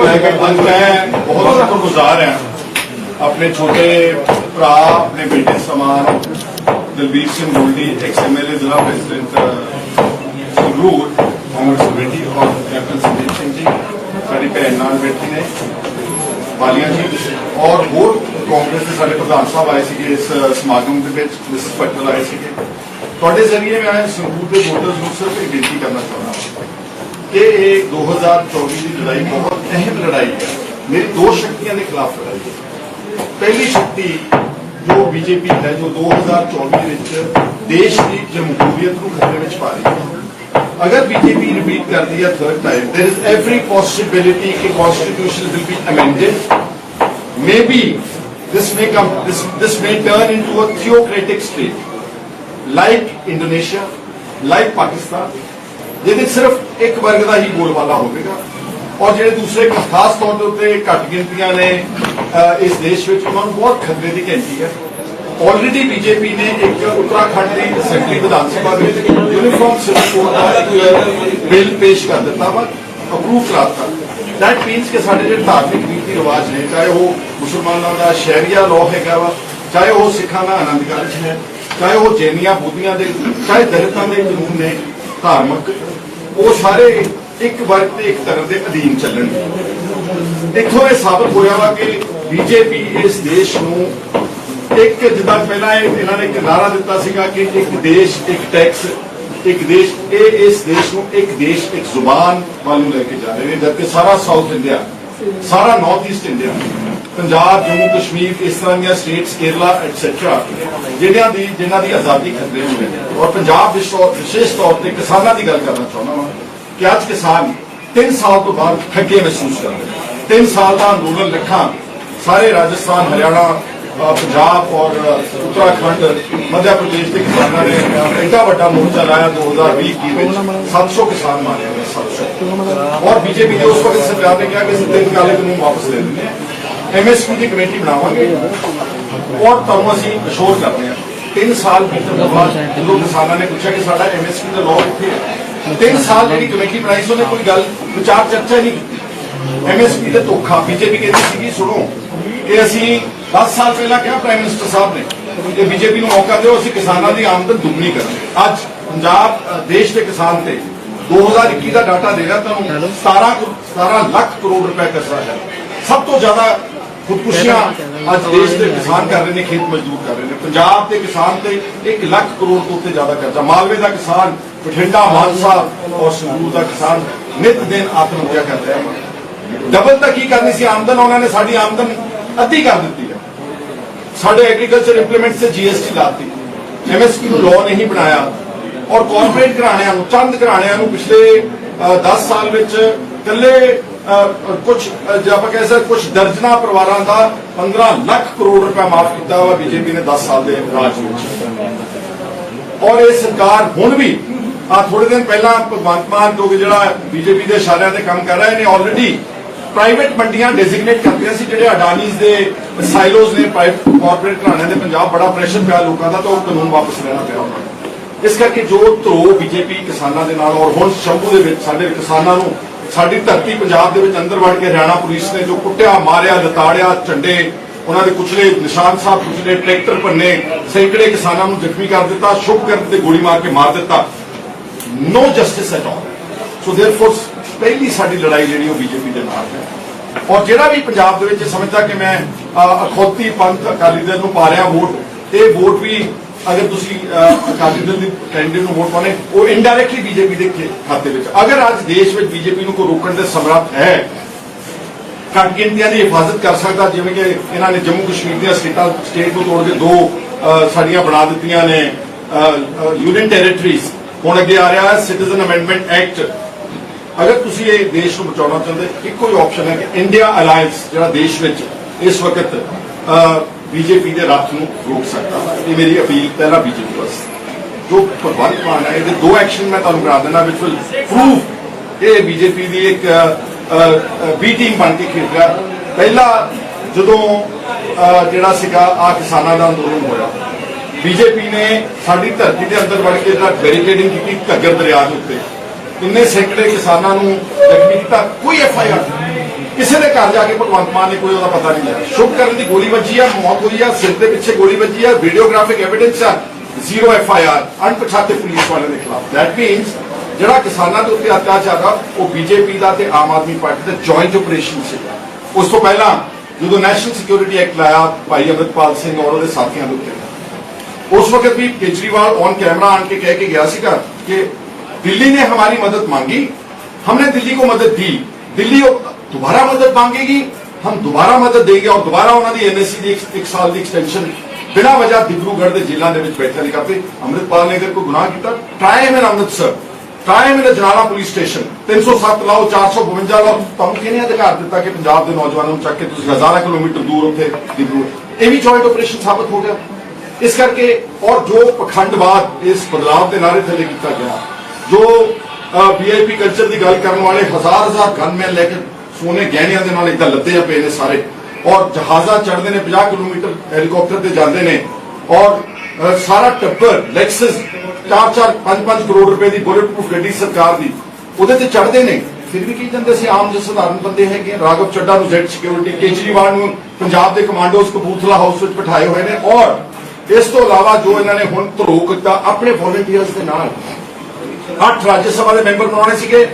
ਨੂੰ ਲੈ ਕੇ ਅੱਜ ਮੈਂ ਬਹੁਤ ਸ਼ੁਕਰਗੁਜ਼ਾਰ ਹਾਂ ਆਪਣੇ ਛੋਟੇ ਭਰਾ ਆਪਣੇ ਬੇਟੇ ਸਮਾਨ ਦਲਬੀਰ ਸਿੰਘ ਗੋਲਡੀ ਐਕਸ ਐਮਐਲਏ ਜ਼ਿਲ੍ਹਾ ਪ੍ਰੈਜ਼ੀਡੈਂਟ ਸੰਗਰੂਰ ਕਾਂਗਰਸ ਕਮੇਟੀ ਔਰ ਕੈਪਟਨ ਸੰਦੀਪ ਸਿੰਘ ਜੀ ਸਾਡੀ ਭੈਣ ਨਾਲ ਬੈਠੀ ਨੇ ਵਾਲੀਆਂ ਜੀ ਔਰ ਹੋਰ ਕਾਂਗਰਸ ਦੇ ਸਾਡੇ ਪ੍ਰਧਾਨ ਸਾਹਿਬ ਆਏ ਸੀਗੇ ਇਸ ਸਮਾਗਮ ਦੇ ਵਿੱਚ ਮਿਸਟਰ ਪਟਲ ਆਏ ਸੀਗੇ ਤੁਹਾਡੇ ਜ਼ਰੀਏ ਮੈਂ ਸੰਗਰੂਰ ਦੇ ਵੋਟਰਸ ਨੂੰ ਸਿਰਫ ਇੱਕ ਬੇਨਤੀ ਕਰਨਾ ਚਾਹੁੰਦਾ ਹਾਂ ਕਿ ਇਹ 2024 ਦੀ ਲੜਾਈ ਬਹੁਤ ਅਹਿਮ ਲੜਾਈ ਹੈ ਮੇਰੀ ਦੋ ਸ਼ਕਤੀਆਂ ਦੇ ਖਿਲਾਫ ਲੜਾਈ ਹੈ ਪਹਿਲੀ ਸ਼ਕਤੀ ਜੋ ਬੀਜੇਪੀ ਹੈ ਜੋ 2024 ਵਿੱਚ ਦੇਸ਼ ਦੀ ਜਮਹੂਰੀਅਤ ਨੂੰ ਖਤਰੇ ਵਿੱਚ ਪਾ ਰਹੀ ਹੈ ਅਗਰ ਬੀਜੇਪੀ ਰਿਪੀਟ ਕਰਦੀ ਹੈ third time there is every possibility ਕਿ constitution will be amended maybe this may come this this may turn into a theocratic state like Indonesia like Pakistan ਜਿਹਦੇ 'ਚ ਸਿਰਫ ਇੱਕ ਵਰਗ ਦਾ ਹੀ ਬੋਲਬਾਲਾ ਹੋਵੇਗਾ। ਔਰ ਜਿਹੜੇ ਦੂਸਰੇ ਖਾਸ ਤੌਰ ਦੇ ਉੱਤੇ ਘੱਟ ਗਿਣਤੀਆਂ ਨੇ ਇਸ ਦੇਸ਼ ਵਿੱਚ, ਉਹਨਾਂ ਨੂੰ ਬਹੁਤ ਖਤਰੇ ਦੀ ਘੰਟੀ ਹੈ। ਆਲਰੇਡੀ ਬੀਜੇਪੀ ਨੇ ਇੱਕ ਉੱਤਰਾਖੰਡ ਦੀ ਅਸੈਂਬਲੀ ਵਿਧਾਨ ਸਭਾ ਵਿੱਚ ਯੂਨੀਫਾਰਮ ਸਿਵਲ ਕੋਡ ਦਾ ਬਿੱਲ ਪੇਸ਼ ਕਰ ਦਿੱਤਾ ਵਾ ਅਪਰੂਵ ਕਰਾਤਾ ਦੈਟ ਮੀਨਸ ਕਿ ਸਾਡੇ ਜਿਹੜੇ ਧਾਰਮਿਕ ਰੀਤੀ ਰਿਵਾਜ ਨੇ, ਚਾਹੇ ਉਹ ਮੁਸਲਮਾਨਾਂ ਦਾ ਸ਼ਹਿਰੀਆ ਲਾਅ ਹੈਗਾ ਵਾ, ਚਾਹੇ ਉਹ ਸਿੱਖਾਂ ਦਾ ਆਨੰਦ ਕਾਰਜ ਹੈ, ਚਾਹੇ ਉਹ ਜੈਨੀਆਂ ਬੁੱਧੀਆਂ ਦੇ, ਚਾਹੇ ਦਲਿਤਾਂ ਦੇ ਕਾਨੂੰਨ ਨੇ ਧਾਰਮਿਕ ਉਹ ਸਾਰੇ ਇੱਕ ਵਰਗ ਤੇ ਇੱਕ ਧਰਮ ਦੇ ਅਧੀਨ ਚੱਲਣਗੇ ਇੱਥੋਂ ਇਹ ਸਾਬਤ ਹੋਇਆ ਵਾ ਕਿ ਬੀਜੇਪੀ ਇਸ ਦੇਸ਼ ਨੂੰ ਇੱਕ ਜਿੱਦਾਂ ਪਹਿਲਾਂ ਇਹ ਇਹਨਾਂ ਨੇ ਇੱਕ ਨਾਰਾ ਦਿੱਤਾ ਸੀਗਾ ਕਿ ਇੱਕ ਦੇਸ਼, ਇੱਕ ਟੈਕਸ, ਇੱਕ ਦੇਸ਼, ਇਹ ਇਸ ਦੇਸ਼ ਨੂੰ ਇੱਕ ਦੇਸ਼, ਇੱਕ ਜ਼ੁਬਾਨ ਵੱਲ ਨੂੰ ਲੈ ਕੇ ਜਾ ਰਹੇ ਨੇ, ਜਦਕਿ ਸਾਰਾ ਸਾਊਥ ਇੰਡੀਆ ਸਾਰਾ North East India Punjab Jammu Kashmir ਇਸ ਤਰ੍ਹਾਂ ਦੀਆਂ ਸਟੇਟਸ ਕੇਰਲਾ ਐਟਸੈਟਰਾ ਜਿਹੜਿਆਂ ਦੀ ਜਿਨ੍ਹਾਂ ਦੀ ਆਜ਼ਾਦੀ ਖਤਰੇ ਵਿੱਚ ਹੈ ਔਰ ਪੰਜਾਬ ਵਿਸ਼ੇਸ਼ ਤੌਰ ਤੇ ਕਿਸਾਨਾਂ ਦੀ ਗੱਲ ਕਰਨਾ ਚਾਹੁੰਦਾ ਹਾਂ ਕਿ ਅੱਜ ਕਿਸਾਨ 3 ਸਾਲ ਤੋਂ ਬਾਅਦ ਠੱਗੇ ਮਹਿਸੂਸ ਕਰ ਰਹੇ 3 ਸਾਲ ਦਾ ਅੰਦੋਲਨ ਲੱਖਾਂ ਸਾਰੇ ਰਾਜਸਥਾਨ ਹਰਿਆਣਾ ਪੰਜਾਬ ਔਰ ਅ, ਉੱਤਰਾਖੰਡ ਮੱਧ ਪ੍ਰਦੇਸ਼ ਦੇ ਕਿਸਾਨਾਂ ਨੇ ਐਡਾ ਵੱਡਾ ਮੋਰਚਾ ਲਾਇਆ 2020 ਕੀ ਵਿੱਚ। 700 ਕਿਸਾਨ ਮਾਰੇ ਗਏ 700 ਔਰ ਬੀਜੇਪੀ ਨੇ ਉਸ ਵਕਤ ਸਰਕਾਰ ਨੇ ਕਿਹਾ ਕਿ ਅਸੀਂ ਤਿੰਨ ਕਾਲੇ ਕਾਨੂੰਨ ਵਾਪਸ ਲੈ ਲੈਂਦੇ ਹਾਂ। ਐਮਐਸਪੀ ਦੀ ਕਮੇਟੀ ਬਣਾਵਾਂਗੇ। ਔਰ ਤੁਹਾਨੂੰ ਅਸੀਂ ਅਸ਼ੋਰ ਕਰਦੇ ਹਾਂ। ਤਿੰਨ ਸਾਲ ਬੀਤਣ ਤੋਂ ਬਾਅਦ ਜਦੋਂ ਕਿਸਾਨਾਂ ਨੇ ਪੁੱਛਿਆ ਕਿ ਸਾਡਾ ਐਮਐਸਪੀ ਦਾ ਲਾਅ ਕਿੱਥੇ ਹੈ, ਤਿੰਨ ਸਾਲ ਜਿਹੜੀ ਕਮੇਟੀ ਬਣਾਈ ਸੀ, ਉਹਨੇ ਕੋਈ ਗੱਲ, ਵਿਚਾਰ ਚਰਚਾ ਨਹੀਂ ਕੀਤੀ। ਐਮਐਸਪੀ ਦੇ ਧੋਖਾ। ਬੀਜੇਪੀ ਕਹਿੰਦੀ ਸੀਗੀ, ਸੁਣੋ, ਇਹ ਅਸੀਂ 10 ਸਾਲ ਪਹਿਲਾਂ ਕਿਹਾ ਪ੍ਰਾਈਮ ਮਿਨਿਸਟਰ ਸਾਹਿਬ ਨੇ ਕਿ ਬੀਜੇਪੀ ਨੂੰ ਮੌਕਾ ਦਿਓ, ਅਸੀਂ ਕਿਸਾਨਾਂ ਦੀ ਆਮਦਨ ਦੁੱਗਣੀ ਕਰਾਂਗੇ। ਅੱਜ ਪੰਜਾਬ ਦੇਸ਼ ਦੇ ਕਿਸਾਨ ਤੇ 2021 ਦਾ ਡਾਟਾ ਦੇ ਰਿਹਾ, ਤੁਹਾਨੂੰ 17 17 ਲੱਖ ਕਰੋੜ ਰੁਪਏ ਕਰਜ਼ਾ ਹੈ ਸਭ ਤੋਂ ਜ਼ਿਆਦਾ ਖੁਦਕੁਸ਼ੀਆਂ ਅੱਜ ਦੇਸ਼ ਦੇ ਕਿਸਾਨ ਕਰ ਰਹੇ ਨੇ, ਖੇਤ ਮਜ਼ਦੂਰ ਕਰ ਰਹੇ ਨੇ। ਪੰਜਾਬ ਦੇ ਕਿਸਾਨ ਤੇ 1 ਲੱਖ ਕਰੋੜ ਤੋਂ ਉੱਤੇ ਜ਼ਿਆਦਾ ਕਰਜ਼ਾ। ਮਾਲਵੇ ਦਾ ਕਿਸਾਨ, ਬਠਿੰਡਾ ਮਾਨਸਾ ਔਰ ਸੰਗਰੂਰ ਦਾ ਕਿਸਾਨ ਨਿਤ ਦਿਨ ਆਤਮ ਹੱਤਿਆ ਕਰ ਰਿਹਾ ਹੈ ਡਬਲ ਤਾਂ ਕੀ ਕਰਨੀ ਸੀ? ਆਮਦਨ, ਉਹਨਾਂ ਨੇ ਸਾਡੀ ਆਮਦਨ ਅੱਧੀ ਕਰ ਦਿੱਤੀ ਹੈ। ਸਾਡੇ ਐਗਰੀਕਲਚਰ ਇੰਪਲੀਮੈਂਟ ਤੇ ਜੀਐਸਟੀ ਲਾਤੀ। ਐਮਐਸਪੀ ਨੂੰ ਲਾਅ ਨਹੀਂ ਬਣਾਇਆ। ਔਰ ਕਾਰਪੋਰੇਟ ਘਰਾਣਿਆਂ ਨੂੰ, ਚੰਦ ਘਰਾਣਿਆਂ ਨੂੰ ਪਿਛਲੇ 10 ਸਾਲ ਵਿੱਚ ਇਕੱਲੇ ਕੁਝ ਜੇ ਆਪਾਂ ਕਹਿ ਸਕਦੇ ਕੁਝ ਦਰਜਨਾ ਪਰਿਵਾਰਾਂ ਦਾ 15 ਲੱਖ ਕਰੋੜ ਰੁਪਏ ਮਾਫ ਕੀਤਾ ਵਾ ਬੀਜੇਪੀ ਨੇ 10 ਸਾਲ ਦੇ ਰਾਜ ਵਿੱਚ। ਔਰ ਇਹ ਸਰਕਾਰ ਹੁਣ ਵੀ, ਆ ਥੋੜੇ ਦਿਨ ਪਹਿਲਾਂ ਭਗਵੰਤ ਮਾਨ ਜੋ ਜਿਹੜਾ ਬੀਜੇਪੀ ਦੇ ਇਸ਼ਾਰਿਆਂ ਤੇ ਕੰਮ ਕਰ ਰਿਹਾ, ਇਹਨੇ ਆਲਰੇਡੀ ਪ੍ਰਾਈਵੇਟ ਮੰਡੀਆਂ ਡੈਜ਼ਿਗਨੇਟ ਕਰਦੀਆਂ ਸੀ, ਜਿਹੜੇ ਅਡਾਨੀਜ਼ ਦੇ ਸਾਈਲੋਜ਼ ਨੇ ਕਾਰਪੋਰੇਟ ਘਰਾਣਿਆਂ ਦੇ ਪੰਜਾਬ ਬੜਾ ਪ੍ਰੈਸ਼ਰ ਪਿਆ ਲੋਕਾਂ ਦਾ, ਤਾਂ ਉਹ ਕਾਨੂੰਨ ਵਾਪਸ ਲੈਣਾ ਪਿਆ ਉਹਨਾਂ ਨੂੰ। ਇਸ ਕਰਕੇ ਜੋ ਧਰੋ ਬੀਜੇਪੀ ਕਿਸਾਨਾਂ ਦੇ ਨਾਲ, ਔਰ ਹੁਣ ਸ਼ੰਭੂ ਦੇ ਵਿੱਚ ਸਾਡੇ ਕਿਸਾਨਾਂ ਨੂੰ ਸਾਡੀ ਧਰਤੀ ਪੰਜਾਬ ਦੇ ਵਿੱਚ ਅੰਦਰ ਵੜ ਕੇ ਹਰਿਆਣਾ ਪੁਲਿਸ ਨੇ ਜੋ ਕੁੱਟਿਆ, ਮਾਰਿਆ ਲਤਾੜਿਆ ਝੰਡੇ, ਉਹਨਾਂ ਦੇ ਕੁਚਲੇ, ਨਿਸ਼ਾਨ ਸਾਹਿਬ ਕੁਚਲੇ, ਟਰੈਕਟਰ ਭੰਨੇ, ਸੈਂਕੜੇ ਕਿਸਾਨਾਂ ਨੂੰ ਜ਼ਖਮੀ ਕਰ ਦਿੱਤਾ, ਸ਼ੁਭ ਕਰਨ ਤੇ ਗੋਲੀ ਮਾਰ ਕੇ ਮਾਰ ਦਿੱਤਾ। ਨੋ ਜਸਟਿਸ ਐਟ ਆਲ ਸੋ ਦੇਅਰਫੋਰ ਪਹਿਲੀ ਸਾਡੀ ਲੜਾਈ ਜਿਹੜੀ ਉਹ ਬੀਜੇਪੀ ਦੇ ਨਾਲ ਹੈ। ਔਰ ਜਿਹੜਾ ਵੀ ਪੰਜਾਬ ਦੇ ਵਿੱਚ ਸਮਝਦਾ ਕਿ ਮੈਂ ਅਖੌਤੀ ਪੰਥ ਅਕਾਲੀ ਦਲ ਨੂੰ ਪਾ ਰਿਹਾ ਵੋਟ, ਇਹ ਵੋਟ ਵੀ ਅਗਰ ਤੁਸੀਂ ਅਕਾਲੀ ਦਲ ਦੀ ਕੈਂਡੀਡੇਟ ਨੂੰ ਵੋਟ ਪਾਣੇ ਉਹ ਇਨਡਾਇਰੈਕਟਲੀ ਬੀਜੇਪੀ ਦੇ ਖਾਤੇ ਵਿੱਚ ਅਗਰ ਅੱਜ ਦੇਸ਼ ਵਿੱਚ ਬੀਜੇਪੀ ਨੂੰ ਕੋਈ ਰੋਕਣ ਦੇ ਸਮਰੱਥ ਹੈ, ਘੱਟ ਗਿਣਤੀਆਂ ਦੀ ਹਿਫਾਜ਼ਤ ਕਰ ਸਕਦਾ, ਜਿਵੇਂ ਕਿ ਇਹਨਾਂ ਨੇ ਜੰਮੂ ਕਸ਼ਮੀਰ ਦੀਆਂ ਸਟੇਟਾਂ, ਸਟੇਟ ਨੂੰ ਤੋੜ ਕੇ ਦੋ ਸਾਡੀਆਂ ਬਣਾ ਦਿੱਤੀਆਂ ਨੇ ਯੂਨੀਅਨ ਟੈਰੀਟਰੀਜ਼ ਹੁਣ ਅੱਗੇ ਆ ਰਿਹਾ ਸਿਟੀਜ਼ਨ ਅਮੈਂਡਮੈਂਟ ਐਕਟ ਅਗਰ ਤੁਸੀਂ ਇਹ ਦੇਸ਼ ਨੂੰ ਬਚਾਉਣਾ ਚਾਹੁੰਦੇ, ਇੱਕੋ ਹੀ ਆਪਸ਼ਨ ਹੈ ਕਿ ਇੰਡੀਆ ਅਲਾਈਅੰਸ ਜਿਹੜਾ ਦੇਸ਼ ਵਿੱਚ ਇਸ ਵਕਤ ਬੀਜੇਪੀ ਦੇ ਰੱਥ ਨੂੰ ਰੋਕ ਸਕਦਾ ਇਹ ਮੇਰੀ ਅਪੀਲ ਪਹਿਲਾਂ ਬੀਜੇਪੀ ਵਾਸਤੇ ਜੋ ਭਗਵੰਤ ਮਾਨ ਹੈ, ਇਹਦੇ ਦੋ ਐਕਸ਼ਨ ਮੈਂ ਤੁਹਾਨੂੰ ਕਰਾ ਦੇਣਾ ਵਿਚ ਵਿਲ ਪ੍ਰੂਵ ਇਹ ਬੀਜੇਪੀ ਦੀ ਇੱਕ ਬੀ ਟੀਮ ਬਣ ਕੇ ਖੇਡ ਰਿਹਾ। ਪਹਿਲਾ ਜਦੋਂ ਜਿਹੜਾ ਸੀਗਾ ਆ ਕਿਸਾਨਾਂ ਦਾ ਅੰਦੋਲਨ ਹੋਇਆ, ਬੀਜੇਪੀ ਨੇ ਸਾਡੀ ਧਰਤੀ ਦੇ ਅੰਦਰ ਵੜ ਕੇ ਜਿਹੜਾ ਬੈਰੀਕੇਡਿੰਗ ਕੀਤੀ ਘੱਗਰ ਦਰਿਆ ਦੇ ਉੱਤੇ। ਇੰਨੇ ਸੈਂਕੜੇ ਕਿਸਾਨਾਂ ਨੂੰ ਜ਼ਖਮੀ ਕੀਤਾ, ਕੋਈ ਐਫ ਆਈ ਆਰ ਕਿਸੇ ਦੇ ਘਰ ਜਾ ਕੇ ਭਗਵੰਤ ਮਾਨ ਨੇ ਕੋਈ ਉਹਦਾ ਪਤਾ ਨਹੀਂ ਲਿਆ ਸ਼ੁਭ ਕਰਨ ਦੀ ਗੋਲੀ ਵੱਜੀ ਆ ਮੌਤ ਹੋਈ ਆ ਸਿਰ ਦੇ ਪਿੱਛੇ ਗੋਲੀ ਵੱਜੀ ਆ ਵੀਡੀਓਗ੍ਰਾਫਿਕ ਐਵੀਡੈਂਸ ਆ ਜ਼ੀਰੋ ਐਫ ਆਈ ਆਰ ਅਣਪਛਾਤੇ ਪੁਲਿਸ ਵਾਲਿਆਂ ਦੇ ਖਿਲਾਫ ਦੈਟ ਮੀਨਸ ਜਿਹੜਾ ਕਿਸਾਨਾਂ ਦੇ ਉੱਤੇ ਅਤਿਆਚਾਰ ਆ ਉਹ ਬੀਜੇਪੀ ਦਾ ਤੇ ਆਮ ਆਦਮੀ ਪਾਰਟੀ ਦਾ ਜੁਆਇੰਟ ਆਪਰੇਸ਼ਨ ਸੀਗਾ ਉਸ ਤੋਂ ਪਹਿਲਾਂ ਜਦੋਂ ਨੈਸ਼ਨਲ ਸਿਕਿਉਰਿਟੀ ਐਕਟ ਲਾਇਆ ਭਾਈ ਅਮਰਿਤਪਾਲ ਸਿੰਘ ਔਰ ਉਹਦੇ ਸਾਥੀਆਂ ਦੇ ਉੱਤੇ ਉਸ ਵਕਤ ਵੀ केजरीवाल ऑन कैमरा आन के कह के गया सीगा कि दिल्ली ने हमारी मदद मांगी हमने दिल्ली को मदद दी दिल्ली ਦੁਬਾਰਾ ਮਦਦ ਮੰਗੇਗੀ, ਹਮ ਦੁਬਾਰਾ ਮਦਦ ਦੇਗੇ ਔਰ ਦੁਬਾਰਾ ਉਹਨਾਂ ਦੀ ਐਨਐਸਸੀ ਦੀ 1 ਸਾਲ ਦੀ ਐਕਸਟੈਂਸ਼ਨ ਬਿਨਾਂ ਵਜ੍ਹਾ ਦਿਬਰੂਗੜ੍ਹ ਦੇ ਜ਼ਿਲ੍ਹਾ ਦੇ ਵਿੱਚ ਬੈਠਾ ਲਿਖਾ ਤੇ ਅੰਮ੍ਰਿਤਪਾਲ ਨੇ ਅਗਰ ਕੋਈ ਗੁਨਾਹ ਕੀਤਾ। ਟਾਈਮ ਹੈ ਅੰਮ੍ਰਿਤਸਰ। ਟਾਈਮ ਹੈ ਜਨਾਲਾ ਪੁਲਿਸ ਸਟੇਸ਼ਨ। 307 ਲਾਓ 452 ਲਾਓ। ਤੁਹਾਨੂੰ ਕਿਹਨੇ ਅਧਿਕਾਰ ਦਿੱਤਾ ਕਿ ਪੰਜਾਬ ਦੇ ਨੌਜਵਾਨਾਂ ਨੂੰ ਚੱਕ ਕੇ ਤੁਸੀਂ ਹਜ਼ਾਰਾਂ ਕਿਲੋਮੀਟਰ ਦੂਰ ਉੱਥੇ ਦਿਬਰੂਗੜ੍ਹ ਇਹ ਵੀ ਜੁਆਇੰਟ ਆਪਰੇਸ਼ਨ ਸਾਬਤ ਹੋ ਗਿਆ। ਇਸ ਕਰਕੇ ਔਰ ਜੋ ਪਖੰਡਵਾਦ ਇਸ ਬਦਲਾਵ ਦੇ ਨਾਰੇ ਥੱਲੇ ਕੀਤਾ ਗਿਆ, ਜੋ ਵੀਆਈਪੀ ਕਲਚਰ ਦੀ ਗੱਲ ਕਰਨ ਵਾਲੇ ਹਜ਼ਾਰ ਹਜ਼ਾਰ ਗਨਮੈਨ ਲੈ ਕੇ ਸੋਨੇ ਗਹਿਣਿਆਂ ਦੇ ਨਾਲ ਇਦਾਂ ਲੱਦੇ ਪਏ ਨੇ ਸਾਰੇ। ਔਰ ਜਹਾਜ਼ਾਂ ਚੜਦੇ ਨੇ 50 ਕਿਲੋਮੀਟਰ ਹੈਲੀਕਾਪਟਰ ਤੇ ਜਾਂਦੇ ਨੇ। ਔਰ ਸਾਰਾ ਟੱਬਰ ਲੈਕਸਸ 4-4 5-5 ਕਰੋੜ ਰੁਪਏ ਦੀ ਬੁਲੇਟ ਪ੍ਰੂਫ ਗੱਡੀ ਸਰਕਾਰ ਦੀ, ਉਹਦੇ ਤੇ ਚੜ੍ਹਦੇ ਨੇ। ਫਿਰ ਵੀ ਕੀ ਜਾਂਦੇ ਸੀ ਆਮ ਜਿਹੇ ਸਧਾਰਨ ਬੰਦੇ ਹੈਗੇ ਆ। ਰਾਘਵ ਚੱਡਾ ਨੂੰ ਜ਼ੈਡ ਸਿਕਿਉਰਿਟੀ ਕੇਜਰੀਵਾਲ ਨੂੰ ਪੰਜਾਬ ਦੇ ਕਮਾਂਡੋਜ਼ ਕਪੂਰਥਲਾ ਹਾਊਸ ਵਿੱਚ ਬਿਠਾਏ ਹੋਏ ਨੇ। ਔਰ, ਇਸ ਤੋਂ ਇਲਾਵਾ ਜੋ ਇਹਨਾਂ ਨੇ ਹੁਣ ਧਰੋ ਕੀਤਾ, ਆਪਣੇ ਵੋਲੰਟੀਅਰਸ ਦੇ ਨਾਲ, ਅੱਠ ਰਾਜ ਸਭਾ ਦੇ ਮੈਂਬਰ ਬਣਾਉਣੇ ਸੀਗੇ।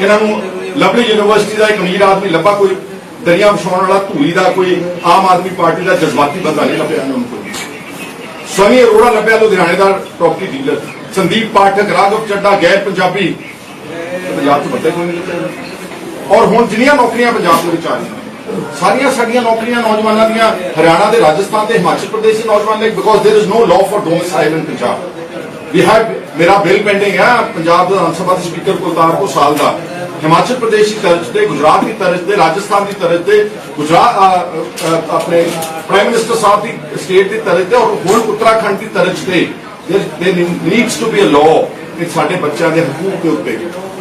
ਇਹਨਾਂ ਨੂੰ ਲਵਲੀ ਯੂਨੀਵਰਸਿਟੀ ਦਾ ਇੱਕ ਅਮੀਰ ਆਦਮੀ ਲੱਭਾ ਕੋਈ, ਦਰਿਆ ਵਿਛਾਉਣ ਵਾਲਾ ਧੂਰੀ ਦਾ ਕੋਈ ਆਮ ਆਦਮੀ ਪਾਰਟੀ ਦਾ ਜਜ਼ਬਾਤੀ ਬੰਦਾ ਨਹੀਂ ਲੱਭਿਆ ਉਹਨਾਂ ਨੂੰ ਸਵੀ ਅਰੋੜਾ ਲੱਭਿਆ ਲੁਧਿਆਣੇ ਦਾ ਪ੍ਰੋਪਰਟੀ ਡੀਲਰ ਸੰਦੀਪ ਪਾਠਕ, ਰਾਘਵ ਚੱਡਾ, ਗੈਰ ਪੰਜਾਬੀ। ਪੰਜਾਬ ਤੋਂ ਬੰਦੇ ਕੋਈ ਨਹੀਂ ਲੱਭਿਆ ਔਰ ਹੁਣ ਜਿੰਨੀਆਂ ਨੌਕਰੀਆਂ ਪੰਜਾਬ ਦੇ ਵਿੱਚ ਆ ਰਹੀਆਂ ਸਾਰੀਆਂ ਸਾਡੀਆਂ ਨੌਕਰੀਆਂ ਨੌਜਵਾਨਾਂ ਦੀਆਂ ਹਰਿਆਣਾ ਦੇ ਰਾਜਸਥਾਨ ਤੇ ਹਿਮਾਚਲ ਪ੍ਰਦੇਸ਼ ਦੇ ਨੌਜਵਾਨ ਲਈ because there is no law for domicile in Punjab we have ਮੇਰਾ ਬਿੱਲ ਪੈਂਡਿੰਗ ਹੈ ਪੰਜਾਬ ਵਿਧਾਨ ਸਭਾ ਦੇ ਸਪੀਕਰ ਕੋਲ ਤਾਰ ਕੋ ਸਾਲ ਦਾ। ਹਿਮਾਚਲ ਪ੍ਰਦੇਸ਼ ਦੀ ਤਰਜ਼ ਤੇ, ਗੁਜਰਾਤ ਦੀ ਤਰਜ਼ ਤੇ, ਰਾਜਸਥਾਨ ਦੀ ਤਰਜ਼ ਤੇ, ਗੁਜਰਾਤ ਆਪਣੇ ਪ੍ਰਾਈਮ ਮਿਨਿਸਟਰ ਸਾਹਿਬ ਦੀ ਸਟੇਟ ਦੀ ਤਰਜ਼ ਤੇ ਔਰ ਹੁਣ ਉੱਤਰਾਖੰਡ ਦੀ ਤਰਜ਼ ਤੇ। There needs to be a law ਕਿ ਸਾਡੇ ਬੱਚਿਆਂ ਦੇ ਹਕੂਕ ਦੇ ਉੱਤੇ